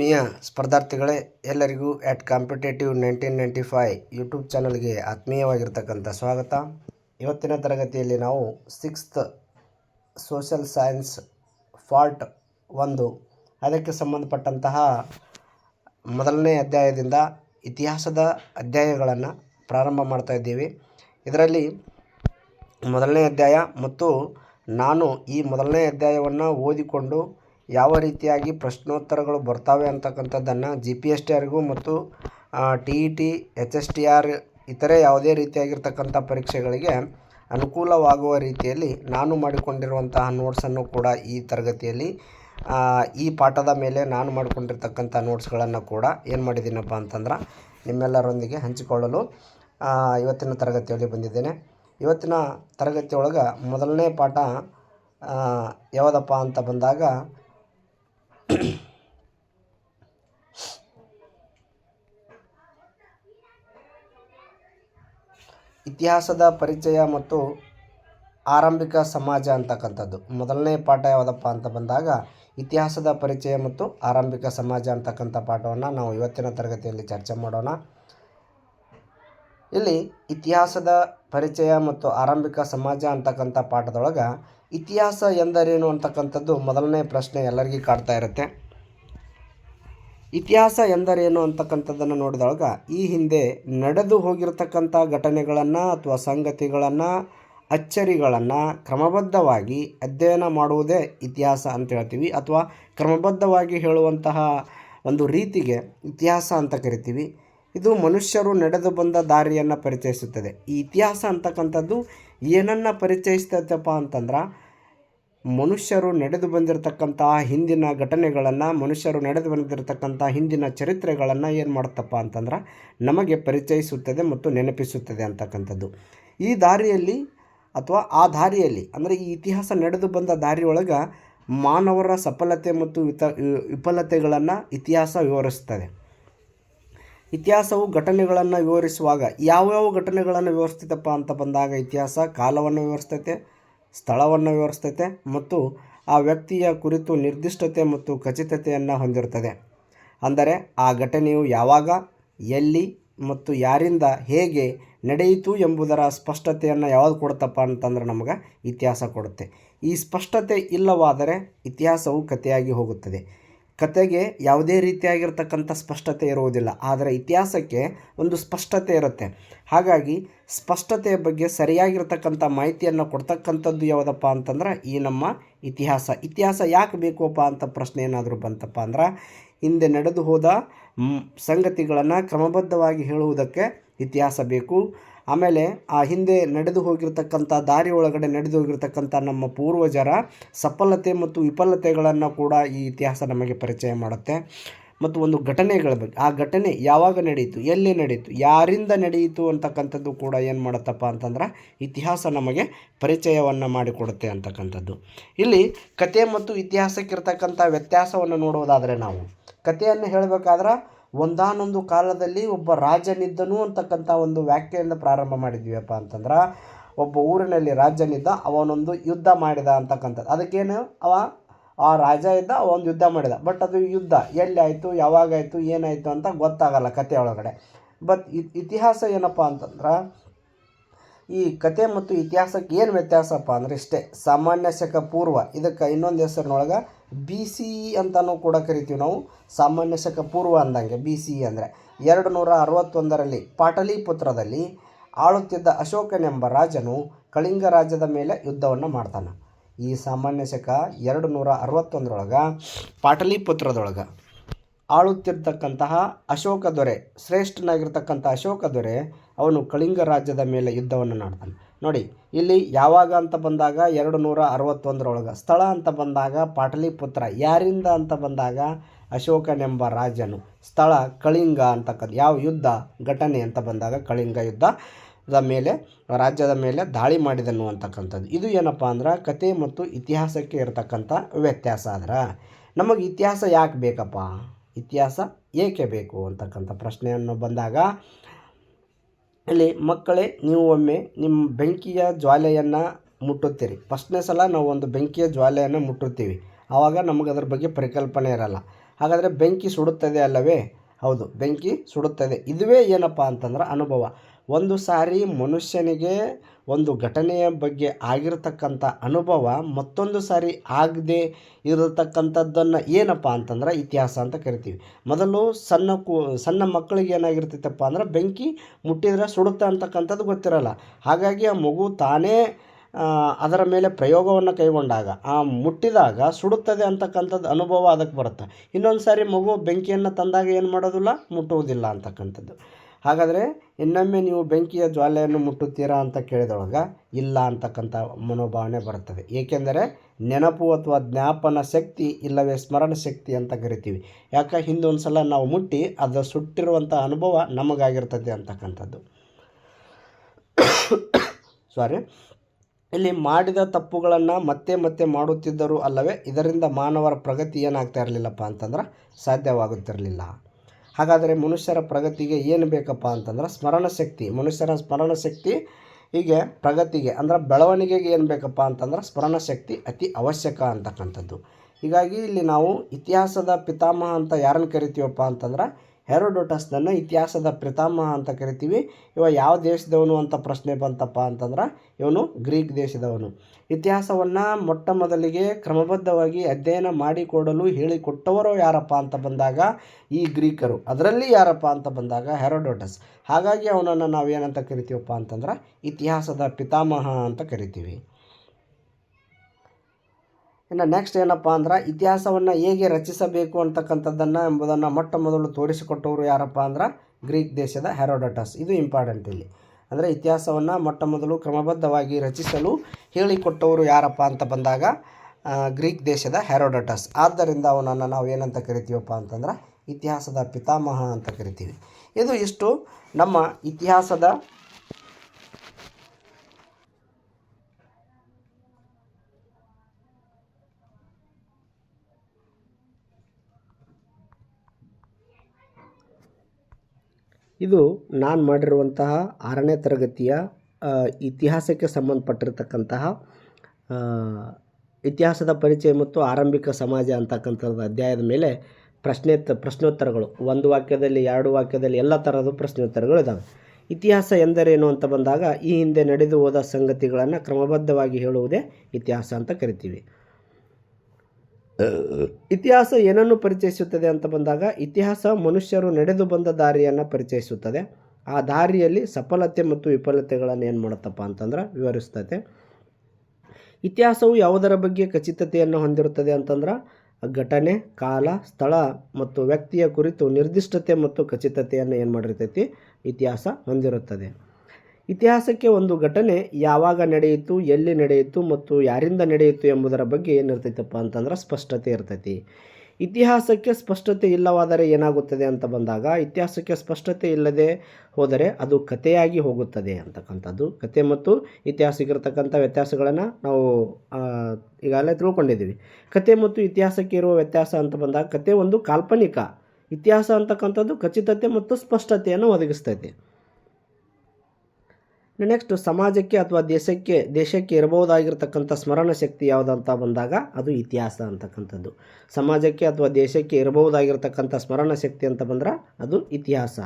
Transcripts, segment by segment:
ಆತ್ಮೀಯ ಸ್ಪರ್ಧಾರ್ಥಿಗಳೇ, ಎಲ್ಲರಿಗೂ at competitive nineteen ninety five YouTube ಚಾನಲ್ಗೆ ಆತ್ಮೀಯವಾಗಿರ್ತಕ್ಕಂಥ ಸ್ವಾಗತ. ಇವತ್ತಿನ ತರಗತಿಯಲ್ಲಿ ನಾವು ಸಿಕ್ಸ್ತ್ ಸೋಷಲ್ ಸೈನ್ಸ್ ಫಾಲ್ಟ್ ಒಂದು. ಅದಕ್ಕೆ ಸಂಬಂಧಪಟ್ಟಂತಹ ಮೊದಲನೇ ಅಧ್ಯಾಯದಿಂದ ಇತಿಹಾಸದ ಅಧ್ಯಾಯಗಳನ್ನು ಪ್ರಾರಂಭ ಮಾಡ್ತಾ ಇದ್ದೀವಿ. ಇದರಲ್ಲಿ ಮೊದಲನೇ ಅಧ್ಯಾಯ ಮತ್ತು ನಾನು ಈ ಮೊದಲನೇ ಅಧ್ಯಾಯವನ್ನು ಓದಿಕೊಂಡು ಯಾವ ರೀತಿಯಾಗಿ ಪ್ರಶ್ನೋತ್ತರಗಳು ಬರ್ತವೆ ಅಂತಕ್ಕಂಥದ್ದನ್ನು ಜಿ ಪಿ ಎಸ್ ಟಿ ಆರ್ಗೂ ಮತ್ತು T E T H S T R ಇತರೆ ಯಾವುದೇ ರೀತಿಯಾಗಿರ್ತಕ್ಕಂಥ ಪರೀಕ್ಷೆಗಳಿಗೆ ಅನುಕೂಲವಾಗುವ ರೀತಿಯಲ್ಲಿ ನಾನು ಮಾಡಿಕೊಂಡಿರುವಂತಹ ನೋಟ್ಸನ್ನು ಕೂಡ ಈ ತರಗತಿಯಲ್ಲಿ ಈ ಪಾಠದ ಮೇಲೆ ನಾನು ಮಾಡಿಕೊಂಡಿರ್ತಕ್ಕಂಥ ನೋಟ್ಸ್ಗಳನ್ನು ಕೂಡ ಏನು ಮಾಡಿದ್ದೀನಪ್ಪ ಅಂತಂದ್ರೆ ನಿಮ್ಮೆಲ್ಲರೊಂದಿಗೆ ಹಂಚಿಕೊಳ್ಳಲು ಇವತ್ತಿನ ತರಗತಿಯಲ್ಲಿ ಬಂದಿದ್ದೇನೆ. ಇವತ್ತಿನ ತರಗತಿಯೊಳಗೆ ಮೊದಲನೇ ಪಾಠ ಯಾವುದಪ್ಪ ಅಂತ ಬಂದಾಗ ಇತಿಹಾಸದ ಪರಿಚಯ ಮತ್ತು ಆರಂಭಿಕ ಸಮಾಜ ಅಂತಕ್ಕಂಥದ್ದು. ಮೊದಲನೇ ಪಾಠ ಯಾವುದಪ್ಪ ಅಂತ ಬಂದಾಗ, ಇತಿಹಾಸದ ಪರಿಚಯ ಮತ್ತು ಆರಂಭಿಕ ಸಮಾಜ ಅಂತಕ್ಕಂಥ ಪಾಠವನ್ನು ನಾವು ಇವತ್ತಿನ ತರಗತಿಯಲ್ಲಿ ಚರ್ಚೆ ಮಾಡೋಣ. ಇಲ್ಲಿ ಇತಿಹಾಸದ ಪರಿಚಯ ಮತ್ತು ಆರಂಭಿಕ ಸಮಾಜ ಅಂತಕ್ಕಂಥ ಪಾಠದೊಳಗೆ ಇತಿಹಾಸ ಎಂದರೇನು ಅಂತಕ್ಕಂಥದ್ದು ಮೊದಲನೇ ಪ್ರಶ್ನೆ ಎಲ್ಲರಿಗೂ ಕಾಡ್ತಾ ಇರುತ್ತೆ. ಇತಿಹಾಸ ಎಂದರೇನು ಅಂತಕ್ಕಂಥದ್ದನ್ನು ನೋಡಿದಾಗ ಈ ಹಿಂದೆ ನಡೆದು ಹೋಗಿರತಕ್ಕಂಥ ಘಟನೆಗಳನ್ನು ಅಥವಾ ಸಂಗತಿಗಳನ್ನು, ಅಚ್ಚರಿಗಳನ್ನು ಕ್ರಮಬದ್ಧವಾಗಿ ಅಧ್ಯಯನ ಮಾಡುವುದೇ ಇತಿಹಾಸ ಅಂತ ಹೇಳ್ತೀವಿ. ಅಥವಾ ಕ್ರಮಬದ್ಧವಾಗಿ ಹೇಳುವಂತಹ ಒಂದು ರೀತಿಗೆ ಇತಿಹಾಸ ಅಂತ ಕರಿತೀವಿ. ಇದು ಮನುಷ್ಯರು ನಡೆದು ಬಂದ ದಾರಿಯನ್ನು ಪರಿಚಯಿಸುತ್ತದೆ. ಈ ಇತಿಹಾಸ ಅಂತಕ್ಕಂಥದ್ದು ಏನನ್ನು ಪರಿಚಯಿಸ್ತೈತಪ್ಪ ಅಂತಂದ್ರೆ ಮನುಷ್ಯರು ನಡೆದು ಬಂದಿರತಕ್ಕಂತಹ ಹಿಂದಿನ ಘಟನೆಗಳನ್ನು, ಮನುಷ್ಯರು ನಡೆದು ಬಂದಿರತಕ್ಕಂಥ ಹಿಂದಿನ ಚರಿತ್ರೆಗಳನ್ನು ಏನು ಮಾಡುತ್ತಪ್ಪ ಅಂತಂದ್ರೆ, ನಮಗೆ ಪರಿಚಯಿಸುತ್ತದೆ ಮತ್ತು ನೆನಪಿಸುತ್ತದೆ ಅಂತಕ್ಕಂಥದ್ದು. ಈ ದಾರಿಯಲ್ಲಿ ಅಥವಾ ಆ ದಾರಿಯಲ್ಲಿ, ಅಂದರೆ ಈ ಇತಿಹಾಸ ನಡೆದು ಬಂದ ದಾರಿಯೊಳಗೆ ಮಾನವರ ಸಫಲತೆ ಮತ್ತು ವಿತ, ವಿಫಲತೆಗಳನ್ನು ಇತಿಹಾಸ ವಿವರಿಸ್ತದೆ ಇತಿಹಾಸವು ಘಟನೆಗಳನ್ನು ವಿವರಿಸುವಾಗ, ಯಾವ್ಯಾವ ಘಟನೆಗಳನ್ನು ವಿವರಿಸ್ತೈತಪ್ಪ ಅಂತ ಬಂದಾಗ ಇತಿಹಾಸ ಕಾಲವನ್ನು ವಿವರಿಸ್ತೈತೆ ಸ್ಥಳವನ್ನು ವಿವರಿಸ್ತೈತೆ ಮತ್ತು ಆ ವ್ಯಕ್ತಿಯ ಕುರಿತು ನಿರ್ದಿಷ್ಟತೆ ಮತ್ತು ಖಚಿತತೆಯನ್ನು ಹೊಂದಿರುತ್ತದೆ. ಅಂದರೆ ಆ ಘಟನೆಯು ಯಾವಾಗ, ಎಲ್ಲಿ ಮತ್ತು ಯಾರಿಂದ ಹೇಗೆ ನಡೆಯಿತು ಎಂಬುದರ ಸ್ಪಷ್ಟತೆಯನ್ನು ಯಾವಾಗ ಕೊಡುತ್ತಪ್ಪ ಅಂತಂದ್ರೆ ನಮಗೆ ಇತಿಹಾಸ ಕೊಡುತ್ತೆ. ಈ ಸ್ಪಷ್ಟತೆ ಇಲ್ಲವಾದರೆ ಇತಿಹಾಸವು ಕಥೆಯಾಗಿ ಹೋಗುತ್ತದೆ. ಕತೆಗೆ ಯಾವುದೇ ರೀತಿಯಾಗಿರ್ತಕ್ಕಂಥ ಸ್ಪಷ್ಟತೆ ಇರುವುದಿಲ್ಲ, ಆದರೆ ಇತಿಹಾಸಕ್ಕೆ ಒಂದು ಸ್ಪಷ್ಟತೆ ಇರುತ್ತೆ. ಹಾಗಾಗಿ ಸ್ಪಷ್ಟತೆಯ ಬಗ್ಗೆ ಸರಿಯಾಗಿರ್ತಕ್ಕಂಥ ಮಾಹಿತಿಯನ್ನು ಕೊಡ್ತಕ್ಕಂಥದ್ದು ಯಾವುದಪ್ಪ ಅಂತಂದ್ರೆ, ಈ ನಮ್ಮ ಇತಿಹಾಸ. ಇತಿಹಾಸ ಯಾಕೆ ಬೇಕಪ್ಪ ಅಂತ ಪ್ರಶ್ನೆ ಏನಾದರೂ ಬಂತಪ್ಪ ಅಂದ್ರೆ, ಹಿಂದೆ ನಡೆದು ಹೋದ ಸಂಗತಿಗಳನ್ನು ಕ್ರಮಬದ್ಧವಾಗಿ ಹೇಳುವುದಕ್ಕೆ ಇತಿಹಾಸ ಬೇಕು. ಆಮೇಲೆ ಆ ಹಿಂದೆ ನಡೆದು ಹೋಗಿರ್ತಕ್ಕಂಥ ದಾರಿ ಒಳಗಡೆ ನಡೆದು ಹೋಗಿರ್ತಕ್ಕಂಥ ನಮ್ಮ ಪೂರ್ವಜರ ಸಫಲತೆ ಮತ್ತು ವಿಫಲತೆಗಳನ್ನು ಕೂಡ ಈ ಇತಿಹಾಸ ನಮಗೆ ಪರಿಚಯ ಮಾಡುತ್ತೆ. ಮತ್ತು ಒಂದು ಘಟನೆಗಳ ಬಗ್ಗೆ, ಆ ಘಟನೆ ಯಾವಾಗ ನಡೆಯಿತು, ಎಲ್ಲಿ ನಡೆಯಿತು, ಯಾರಿಂದ ನಡೆಯಿತು ಅಂತಕ್ಕಂಥದ್ದು ಕೂಡ ಏನು ಮಾಡುತ್ತಪ್ಪ ಅಂತಂದ್ರೆ ಇತಿಹಾಸ ನಮಗೆ ಪರಿಚಯವನ್ನು ಮಾಡಿಕೊಡುತ್ತೆ ಅಂತಕ್ಕಂಥದ್ದು. ಇಲ್ಲಿ ಕತೆ ಮತ್ತು ಇತಿಹಾಸಕ್ಕಿರ್ತಕ್ಕಂಥ ವ್ಯತ್ಯಾಸವನ್ನು ನೋಡುವುದಾದರೆ ನಾವು, ಕಥೆಯನ್ನು ಹೇಳಬೇಕಾದ್ರೆ ಒಂದಾನೊಂದು ಕಾಲದಲ್ಲಿ ಒಬ್ಬ ರಾಜನಿದ್ದನು ಅಂತಕ್ಕಂಥ ಒಂದು ವ್ಯಾಖ್ಯೆಯನ್ನು ಪ್ರಾರಂಭ ಮಾಡಿದ್ವಿಯಪ್ಪ ಅಂತಂದ್ರೆ, ಒಬ್ಬ ಊರಿನಲ್ಲಿ ರಾಜನಿದ್ದ, ಅವನೊಂದು ಯುದ್ಧ ಮಾಡಿದ ಅಂತಕ್ಕಂಥದ್ದು. ಅದಕ್ಕೇನು? ಅವ, ಆ ರಾಜ ಇದ್ದ ಅವನು ಯುದ್ಧ ಮಾಡಿದ. ಬಟ್ ಅದು ಯುದ್ಧ ಎಲ್ಲಿ ಆಯಿತು ಯಾವಾಗಾಯಿತು, ಏನಾಯಿತು ಅಂತ ಗೊತ್ತಾಗಲ್ಲ ಕತೆ ಒಳಗಡೆ. ಬಟ್ ಇತಿಹಾಸ ಏನಪ್ಪ ಅಂತಂದ್ರೆ, ಈ ಕತೆ ಮತ್ತು ಇತಿಹಾಸಕ್ಕೆ ಏನು ವ್ಯತ್ಯಾಸಪ್ಪ ಅಂದರೆ ಇಷ್ಟೇ. ಸಾಮಾನ್ಯ ಶಕ ಪೂರ್ವ ಇದಕ್ಕೆ ಇನ್ನೊಂದು ಹೆಸರಿನೊಳಗೆ ಬಿ ಸಿ ಇ ಅಂತಲೂ ಕೂಡ ಕರಿತೀವಿ ನಾವು. ಸಾಮಾನ್ಯ ಶಕ ಪೂರ್ವ ಅಂದಂಗೆ ಬಿ ಸಿ ಇ ಅಂದರೆ ಎರಡು ನೂರ ಅರವತ್ತೊಂದರಲ್ಲಿ ಪಾಟಲಿಪುತ್ರದಲ್ಲಿ ಆಳುತ್ತಿದ್ದ ಅಶೋಕನೆಂಬ ರಾಜನು ಕಳಿಂಗ ರಾಜ್ಯದ ಮೇಲೆ ಯುದ್ಧವನ್ನು ಮಾಡ್ತಾನೆ. ಈ ಸಾಮಾನ್ಯ ಶಕ ಎರಡು ನೂರ ಅರವತ್ತೊಂದರೊಳಗೆ ಪಾಟಲಿಪುತ್ರದೊಳಗೆ ಆಳುತ್ತಿರ್ತಕ್ಕಂತಹ ಅಶೋಕ ದೊರೆ, ಶ್ರೇಷ್ಠನಾಗಿರ್ತಕ್ಕಂಥ ಅಶೋಕ ದೊರೆ, ಅವನು ಕಳಿಂಗ ರಾಜ್ಯದ ಮೇಲೆ ಯುದ್ಧವನ್ನು ಮಾಡ್ತಾನೆ. ನೋಡಿ, ಇಲ್ಲಿ ಯಾವಾಗ ಅಂತ ಬಂದಾಗ ಎರಡು ನೂರ ಅರವತ್ತೊಂದರೊಳಗೆ ಸ್ಥಳ ಅಂತ ಬಂದಾಗ ಪಾಟಲಿಪುತ್ರ. ಯಾರಿಂದ ಅಂತ ಬಂದಾಗ? ಅಶೋಕನೆಂಬ ರಾಜನು. ಸ್ಥಳ ಕಳಿಂಗ ಅಂತಕ್ಕಂಥ, ಯಾವ ಯುದ್ಧ ಘಟನೆ ಅಂತ ಬಂದಾಗ ಕಳಿಂಗ ಯುದ್ಧದ ಮೇಲೆ, ರಾಜ್ಯದ ಮೇಲೆ ದಾಳಿ ಮಾಡಿದನು ಅಂತಕ್ಕಂಥದ್ದು. ಇದು ಏನಪ್ಪ ಅಂದ್ರೆ ಕತೆ ಮತ್ತು ಇತಿಹಾಸಕ್ಕೆ ಇರತಕ್ಕಂಥ ವ್ಯತ್ಯಾಸ ಆದ್ರೆ. ನಮಗೆ ಇತಿಹಾಸ ಯಾಕೆ ಬೇಕಪ್ಪ? ಇತಿಹಾಸ ಏಕೆ ಬೇಕು ಅಂತಕ್ಕಂಥ ಪ್ರಶ್ನೆಯನ್ನು ಬಂದಾಗ ಇಲ್ಲಿ ಮಕ್ಕಳೇ, ನೀವು ಒಮ್ಮೆ ನಿಮ್ಮ ಬೆಂಕಿಯ ಜ್ವಾಲೆಯನ್ನು ಮುಟ್ಟುತ್ತೀರಿ. ಫಸ್ಟ್ನೇ ಸಲ ನಾವು ಒಂದು ಬೆಂಕಿಯ ಜ್ವಾಲೆಯನ್ನು ಮುಟ್ಟುತ್ತೀವಿ. ಆವಾಗ ನಮಗೆ ಅದರ ಬಗ್ಗೆ ಪರಿಕಲ್ಪನೆ ಇರಲ್ಲ. ಹಾಗಾದರೆ ಬೆಂಕಿ ಸುಡುತ್ತದೆ ಅಲ್ಲವೇ? ಹೌದು, ಬೆಂಕಿ ಸುಡುತ್ತದೆ. ಇದುವೇ ಏನಪ್ಪ ಅಂತಂದ್ರೆ ಅನುಭವ. ಒಂದು ಸಾರಿ ಮನುಷ್ಯನಿಗೆ ಒಂದು ಘಟನೆಯ ಬಗ್ಗೆ ಆಗಿರತಕ್ಕಂಥ ಅನುಭವ ಮತ್ತೊಂದು ಸಾರಿ ಆಗದೆ ಇರತಕ್ಕಂಥದ್ದನ್ನು ಏನಪ್ಪ ಅಂತಂದ್ರೆ ಇತಿಹಾಸ ಅಂತ ಕರಿತೀವಿ. ಮೊದಲು ಸಣ್ಣ ಕು, ಸಣ್ಣ ಮಕ್ಕಳಿಗೆ ಏನಾಗಿರ್ತೈತಪ್ಪ ಅಂದ್ರೆ ಬೆಂಕಿ ಮುಟ್ಟಿದ್ರೆ ಸುಡುತ್ತೆ ಅಂತಕ್ಕಂಥದ್ದು ಗೊತ್ತಿರಲ್ಲ. ಹಾಗಾಗಿ ಆ ಮಗು ತಾನೇ ಅದರ ಮೇಲೆ ಪ್ರಯೋಗವನ್ನು ಕೈಗೊಂಡಾಗ, ಆ ಮುಟ್ಟಿದಾಗ ಸುಡುತ್ತದೆ ಅಂತಕ್ಕಂಥದ್ದು ಅನುಭವ ಅದಕ್ಕೆ ಬರುತ್ತೆ. ಇನ್ನೊಂದು ಸಾರಿ ಮಗು ಬೆಂಕಿಯನ್ನು ತಂದಾಗ ಏನು ಮಾಡೋದಿಲ್ಲ? ಮುಟ್ಟುವುದಿಲ್ಲ ಅಂತಕ್ಕಂಥದ್ದು. ಹಾಗಾದರೆ ಇನ್ನೊಮ್ಮೆ ನೀವು ಬೆಂಕಿಯ ಜ್ವಾಲೆಯನ್ನು ಮುಟ್ಟುತ್ತೀರಾ ಅಂತ ಕೇಳಿದೊಳಗ ಇಲ್ಲ ಅಂತಕ್ಕಂಥ ಮನೋಭಾವನೆ ಬರುತ್ತದೆ. ಏಕೆಂದರೆ ನೆನಪು ಅಥವಾ ಜ್ಞಾಪನ ಶಕ್ತಿ ಇಲ್ಲವೇ ಸ್ಮರಣ ಶಕ್ತಿ ಅಂತ ಕರಿತೀವಿ. ಯಾಕೆ? ಹಿಂದೊಂದು ಸಲ ನಾವು ಮುಟ್ಟಿ ಅದು ಸುಟ್ಟಿರುವಂಥ ಅನುಭವ ನಮಗಾಗಿರ್ತದೆ ಅಂತಕ್ಕಂಥದ್ದು. ಸಾರಿ ಇಲ್ಲಿ ಮಾಡಿದ ತಪ್ಪುಗಳನ್ನು ಮತ್ತೆ ಮತ್ತೆ ಮಾಡುತ್ತಿದ್ದರು ಅಲ್ಲವೇ ಇದರಿಂದ ಮಾನವರ ಪ್ರಗತಿ ಏನಾಗ್ತಾ ಇರಲಿಲ್ಲಪ್ಪ ಅಂತಂದ್ರೆ ಸಾಧ್ಯವಾಗುತ್ತಿರಲಿಲ್ಲ. ಹಾಗಾದರೆ ಮನುಷ್ಯರ ಪ್ರಗತಿಗೆ ಏನು ಬೇಕಪ್ಪ ಅಂತಂದ್ರೆ ಸ್ಮರಣ ಶಕ್ತಿ. ಮನುಷ್ಯರ ಸ್ಮರಣ ಶಕ್ತಿ ಹೀಗೆ ಪ್ರಗತಿಗೆ, ಅಂದ್ರೆ ಬೆಳವಣಿಗೆಗೆ ಏನು ಬೇಕಪ್ಪ ಅಂತಂದ್ರೆ ಸ್ಮರಣ ಶಕ್ತಿ ಅತಿ ಅವಶ್ಯಕ ಅಂತಕ್ಕಂಥದ್ದು. ಹೀಗಾಗಿ ಇಲ್ಲಿ ನಾವು ಇತಿಹಾಸದ ಪಿತಾಮಹ ಅಂತ ಯಾರನ್ನು ಕರಿತೀವಪ್ಪ ಅಂತಂದ್ರೆ ಹೆರೋಡೋಟಸ್ನನ್ನು ಇತಿಹಾಸದ ಪ್ರಥಮ ಅಂತ ಕರಿತೀವಿ. ಇವ ಯಾವ ದೇಶದವನು ಅಂತ ಪ್ರಶ್ನೆ ಬಂತಪ್ಪ ಅಂತಂದ್ರೆ ಇವನು ಗ್ರೀಕ್ ದೇಶದವನು. ಇತಿಹಾಸವನ್ನು ಮೊಟ್ಟ ಮೊದಲಿಗೆ ಕ್ರಮಬದ್ಧವಾಗಿ ಅಧ್ಯಯನ ಮಾಡಿಕೊಡಲು ಹೇಳಿಕೊಟ್ಟವರು ಯಾರಪ್ಪ ಅಂತ ಬಂದಾಗ ಈ ಗ್ರೀಕರು. ಅದರಲ್ಲಿ ಯಾರಪ್ಪ ಅಂತ ಬಂದಾಗ ಹೆರೋಡೋಟಸ್. ಹಾಗಾಗಿ ಅವನನ್ನು ನಾವು ಏನಂತ ಕರಿತೀವಪ್ಪ ಅಂತಂದ್ರೆ ಇತಿಹಾಸದ ಪಿತಾಮಹ ಅಂತ ಕರಿತೀವಿ. ಇನ್ನು ನೆಕ್ಸ್ಟ್ ಏನಪ್ಪ ಅಂದ್ರೆ ಇತಿಹಾಸವನ್ನು ಹೇಗೆ ರಚಿಸಬೇಕು ಅಂತಕ್ಕಂಥದ್ದನ್ನು ಎಂಬುದನ್ನು ಮೊಟ್ಟ ಮೊದಲು ತೋರಿಸಿಕೊಟ್ಟವರು ಯಾರಪ್ಪ ಅಂದ್ರೆ ಗ್ರೀಕ್ ದೇಶದ ಹೆರೋಡಟಸ್. ಇದು ಇಂಪಾರ್ಟೆಂಟ್ ಇಲ್ಲಿ. ಅಂದರೆ ಇತಿಹಾಸವನ್ನು ಮೊಟ್ಟ ಮೊದಲು ಕ್ರಮಬದ್ಧವಾಗಿ ರಚಿಸಲು ಹೇಳಿಕೊಟ್ಟವರು ಯಾರಪ್ಪ ಅಂತ ಬಂದಾಗ ಗ್ರೀಕ್ ದೇಶದ ಹೆರೋಡಟಸ್. ಆದ್ದರಿಂದ ಅವನನ್ನು ನಾವು ಏನಂತ ಕರಿತೀವಪ್ಪ ಅಂತಂದ್ರೆ ಇತಿಹಾಸದ ಪಿತಾಮಹ ಅಂತ ಕರಿತೀವಿ. ಇದು ಇಷ್ಟು ನಮ್ಮ ಇತಿಹಾಸದ ಇದು ನಾನು ಮಾಡಿರುವಂತಹ ಆರನೇ ತರಗತಿಯ ಇತಿಹಾಸಕ್ಕೆ ಸಂಬಂಧಪಟ್ಟಿರ್ತಕ್ಕಂತಹ ಇತಿಹಾಸದ ಪರಿಚಯ ಮತ್ತು ಆರಂಭಿಕ ಸಮಾಜ ಅಂತಕ್ಕಂಥದ್ದು ಅಧ್ಯಾಯದ ಮೇಲೆ ಪ್ರಶ್ನೆ, ಪ್ರಶ್ನೋತ್ತರಗಳು. ಒಂದು ವಾಕ್ಯದಲ್ಲಿ, ಎರಡು ವಾಕ್ಯದಲ್ಲಿ ಎಲ್ಲ ಥರದ ಪ್ರಶ್ನೋತ್ತರಗಳು ಇದ್ದಾವೆ ಇತಿಹಾಸ ಎಂದರೇನು ಅಂತ ಬಂದಾಗ, ಈ ಹಿಂದೆ ನಡೆದು ಹೋದ ಸಂಗತಿಗಳನ್ನು ಕ್ರಮಬದ್ಧವಾಗಿ ಹೇಳುವುದೇ ಇತಿಹಾಸ ಅಂತ ಕರಿತೀವಿ. ಇತಿಹಾಸ ಏನನ್ನು ಪರಿಚಯಿಸುತ್ತದೆ ಅಂತ ಬಂದಾಗ ಇತಿಹಾಸ ಮನುಷ್ಯರು ನಡೆದು ಬಂದ ದಾರಿಯನ್ನು ಪರಿಚಯಿಸುತ್ತದೆ. ಆ ದಾರಿಯಲ್ಲಿ ಸಫಲತೆ ಮತ್ತು ವಿಫಲತೆಗಳನ್ನು ಏನು ಮಾಡುತ್ತಪ್ಪ ಅಂತಂದ್ರೆ ವಿವರಿಸ್ತದೆ ಇತಿಹಾಸವು ಯಾವುದರ ಬಗ್ಗೆ ಖಚಿತತೆಯನ್ನು ಹೊಂದಿರುತ್ತದೆ ಅಂತಂದ್ರೆ ಘಟನೆ, ಕಾಲ, ಸ್ಥಳ ಮತ್ತು ವ್ಯಕ್ತಿಯ ಕುರಿತು ನಿರ್ದಿಷ್ಟತೆ ಮತ್ತು ಖಚಿತತೆಯನ್ನು ಏನು ಮಾಡಿರ್ತೈತಿ? ಇತಿಹಾಸ ಹೊಂದಿರುತ್ತದೆ. ಇತಿಹಾಸಕ್ಕೆ ಒಂದು ಘಟನೆ ಯಾವಾಗ ನಡೆಯಿತು, ಎಲ್ಲಿ ನಡೆಯಿತು ಮತ್ತು ಯಾರಿಂದ ನಡೆಯಿತು ಎಂಬುದರ ಬಗ್ಗೆ ಏನಿರ್ತೈತಪ್ಪ ಅಂತಂದ್ರೆ ಸ್ಪಷ್ಟತೆ ಇರ್ತೈತಿ. ಇತಿಹಾಸಕ್ಕೆ ಸ್ಪಷ್ಟತೆ ಇಲ್ಲವಾದರೆ ಏನಾಗುತ್ತದೆ ಅಂತ ಬಂದಾಗ, ಇತಿಹಾಸಕ್ಕೆ ಸ್ಪಷ್ಟತೆ ಇಲ್ಲದೆ ಹೋದರೆ ಅದು ಕಥೆಯಾಗಿ ಹೋಗುತ್ತದೆ ಅಂತಕ್ಕಂಥದ್ದು. ಕತೆ ಮತ್ತು ಇತಿಹಾಸಕ್ಕಿರ್ತಕ್ಕಂಥ ವ್ಯತ್ಯಾಸಗಳನ್ನು ನಾವು ಈಗಾಗಲೇ ತಿಳ್ಕೊಂಡಿದ್ದೀವಿ. ಕತೆ ಮತ್ತು ಇತಿಹಾಸಕ್ಕೆ ಇರುವ ವ್ಯತ್ಯಾಸ ಅಂತ ಬಂದಾಗ ಕತೆ ಒಂದು ಕಾಲ್ಪನಿಕ ಇತಿಹಾಸ ಅಂತಕ್ಕಂಥದ್ದು ಖಚಿತತೆ ಮತ್ತು ಸ್ಪಷ್ಟತೆಯನ್ನು ಒದಗಿಸ್ತೈತೆ. ನೆಕ್ಸ್ಟ್ ಸಮಾಜಕ್ಕೆ ಅಥವಾ ದೇಶಕ್ಕೆ ದೇಶಕ್ಕೆ ಇರಬಹುದಾಗಿರ್ತಕ್ಕಂಥ ಸ್ಮರಣ ಶಕ್ತಿ ಯಾವುದಂತ ಬಂದಾಗ ಅದು ಇತಿಹಾಸ ಅಂತಕ್ಕಂಥದ್ದು. ಸಮಾಜಕ್ಕೆ ಅಥವಾ ದೇಶಕ್ಕೆ ಇರಬಹುದಾಗಿರ್ತಕ್ಕಂಥ ಸ್ಮರಣ ಶಕ್ತಿ ಅಂತ ಬಂದ್ರೆ ಅದು ಇತಿಹಾಸ.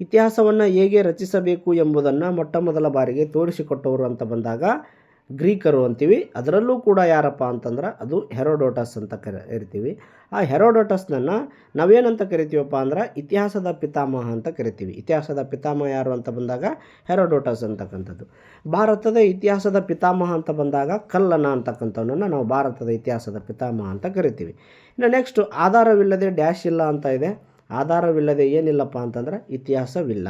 ಇತಿಹಾಸವನ್ನು ಹೇಗೆ ರಚಿಸಬೇಕು ಎಂಬುದನ್ನು ಮೊಟ್ಟ ಮೊದಲ ಬಾರಿಗೆ ತೋರಿಸಿಕೊಟ್ಟವರು ಅಂತ ಬಂದಾಗ ಗ್ರೀಕರು ಅಂತೀವಿ. ಅದರಲ್ಲೂ ಕೂಡ ಯಾರಪ್ಪ ಅಂತಂದ್ರೆ ಅದು ಹೆರೋಡೋಟಸ್ ಅಂತ ಕರಿತೀವಿ ಆ ಹೆರೋಡೋಟಸ್ನನ್ನು ನಾವೇನಂತ ಕರಿತೀವಪ್ಪ ಅಂದ್ರೆ ಇತಿಹಾಸದ ಪಿತಾಮಹ ಅಂತ ಕರಿತೀವಿ. ಇತಿಹಾಸದ ಪಿತಾಮಹ ಯಾರು ಅಂತ ಬಂದಾಗ ಹೆರೋಡೋಟಸ್ ಅಂತಕ್ಕಂಥದ್ದು. ಭಾರತದ ಇತಿಹಾಸದ ಪಿತಾಮಹ ಅಂತ ಬಂದಾಗ ಕಲ್ಲನ ಅಂತಕ್ಕಂಥವನನ್ನು ನಾವು ಭಾರತದ ಇತಿಹಾಸದ ಪಿತಾಮಹ ಅಂತ ಕರಿತೀವಿ. ಇನ್ನು ನೆಕ್ಸ್ಟು ಆಧಾರವಿಲ್ಲದೆ ಡ್ಯಾಶ್ ಇಲ್ಲ ಅಂತ ಇದೆ. ಆಧಾರವಿಲ್ಲದೆ ಏನಿಲ್ಲಪ್ಪ ಅಂತಂದ್ರೆ ಇತಿಹಾಸವಿಲ್ಲ.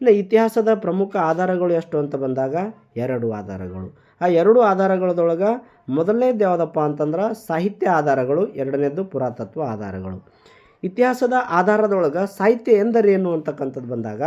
ಇನ್ನು ಇತಿಹಾಸದ ಪ್ರಮುಖ ಆಧಾರಗಳು ಎಷ್ಟು ಅಂತ ಬಂದಾಗ ಎರಡು ಆಧಾರಗಳು. ಆ ಎರಡು ಆಧಾರಗಳದೊಳಗೆ ಮೊದಲನೇದು ಯಾವುದಪ್ಪ ಅಂತಂದ್ರೆ ಸಾಹಿತ್ಯ ಆಧಾರಗಳು ಎರಡನೇದು ಪುರಾತತ್ವ ಆಧಾರಗಳು. ಇತಿಹಾಸದ ಆಧಾರದೊಳಗೆ ಸಾಹಿತ್ಯ ಎಂದರೇನು ಅಂತಕ್ಕಂಥದ್ದು ಬಂದಾಗ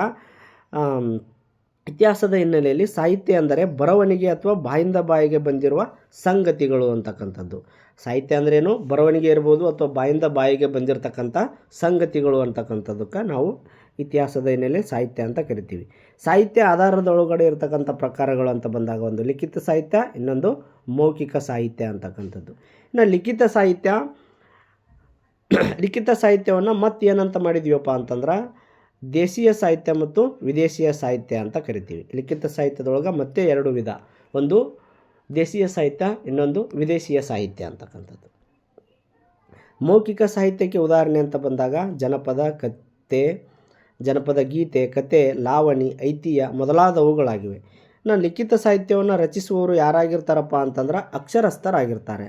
ಇತಿಹಾಸದ ಹಿನ್ನೆಲೆಯಲ್ಲಿ ಸಾಹಿತ್ಯ ಅಂದರೆ ಬರವಣಿಗೆ ಅಥವಾ ಬಾಯಿಂದ ಬಾಯಿಗೆ ಬಂದಿರುವ ಸಂಗತಿಗಳು ಅಂತಕ್ಕಂಥದ್ದು. ಸಾಹಿತ್ಯ ಅಂದ್ರೇನು? ಬರವಣಿಗೆ ಇರ್ಬೋದು ಅಥವಾ ಬಾಯಿಂದ ಬಾಯಿಗೆ ಬಂದಿರತಕ್ಕಂಥ ಸಂಗತಿಗಳು ಅಂತಕ್ಕಂಥದ್ದಕ್ಕೆ ನಾವು ಇತಿಹಾಸದ ಹಿನ್ನೆಲೆ ಸಾಹಿತ್ಯ ಅಂತ ಕರಿತೀವಿ. ಸಾಹಿತ್ಯ ಆಧಾರದೊಳಗಡೆ ಇರತಕ್ಕಂಥ ಪ್ರಕಾರಗಳು ಅಂತ ಬಂದಾಗ ಒಂದು ಲಿಖಿತ ಸಾಹಿತ್ಯ, ಇನ್ನೊಂದು ಮೌಖಿಕ ಸಾಹಿತ್ಯ ಅಂತಕ್ಕಂಥದ್ದು. ಇನ್ನು ಲಿಖಿತ ಸಾಹಿತ್ಯ, ಲಿಖಿತ ಸಾಹಿತ್ಯವನ್ನು ಮತ್ತೆ ಏನಂತ ಮಾಡಿದ್ವಿಯಪ್ಪ ಅಂತಂದ್ರೆ ದೇಶೀಯ ಸಾಹಿತ್ಯ ಮತ್ತು ವಿದೇಶೀಯ ಸಾಹಿತ್ಯ ಅಂತ ಕರಿತೀವಿ. ಲಿಖಿತ ಸಾಹಿತ್ಯದೊಳಗೆ ಮತ್ತೆ ಎರಡು ವಿಧ, ಒಂದು ದೇಶೀಯ ಸಾಹಿತ್ಯ, ಇನ್ನೊಂದು ವಿದೇಶೀಯ ಸಾಹಿತ್ಯ ಅಂತಕ್ಕಂಥದ್ದು. ಮೌಖಿಕ ಸಾಹಿತ್ಯಕ್ಕೆ ಉದಾಹರಣೆ ಅಂತ ಬಂದಾಗ ಜನಪದ ಕತೆ ಜನಪದ ಗೀತೆ, ಕತೆ, ಲಾವಣಿ, ಐತಿಹ್ಯ ಮೊದಲಾದವುಗಳಾಗಿವೆ. ಇನ್ನು ಲಿಖಿತ ಸಾಹಿತ್ಯವನ್ನು ರಚಿಸುವವರು ಯಾರಾಗಿರ್ತಾರಪ್ಪ ಅಂತಂದ್ರೆ ಅಕ್ಷರಸ್ಥರಾಗಿರ್ತಾರೆ.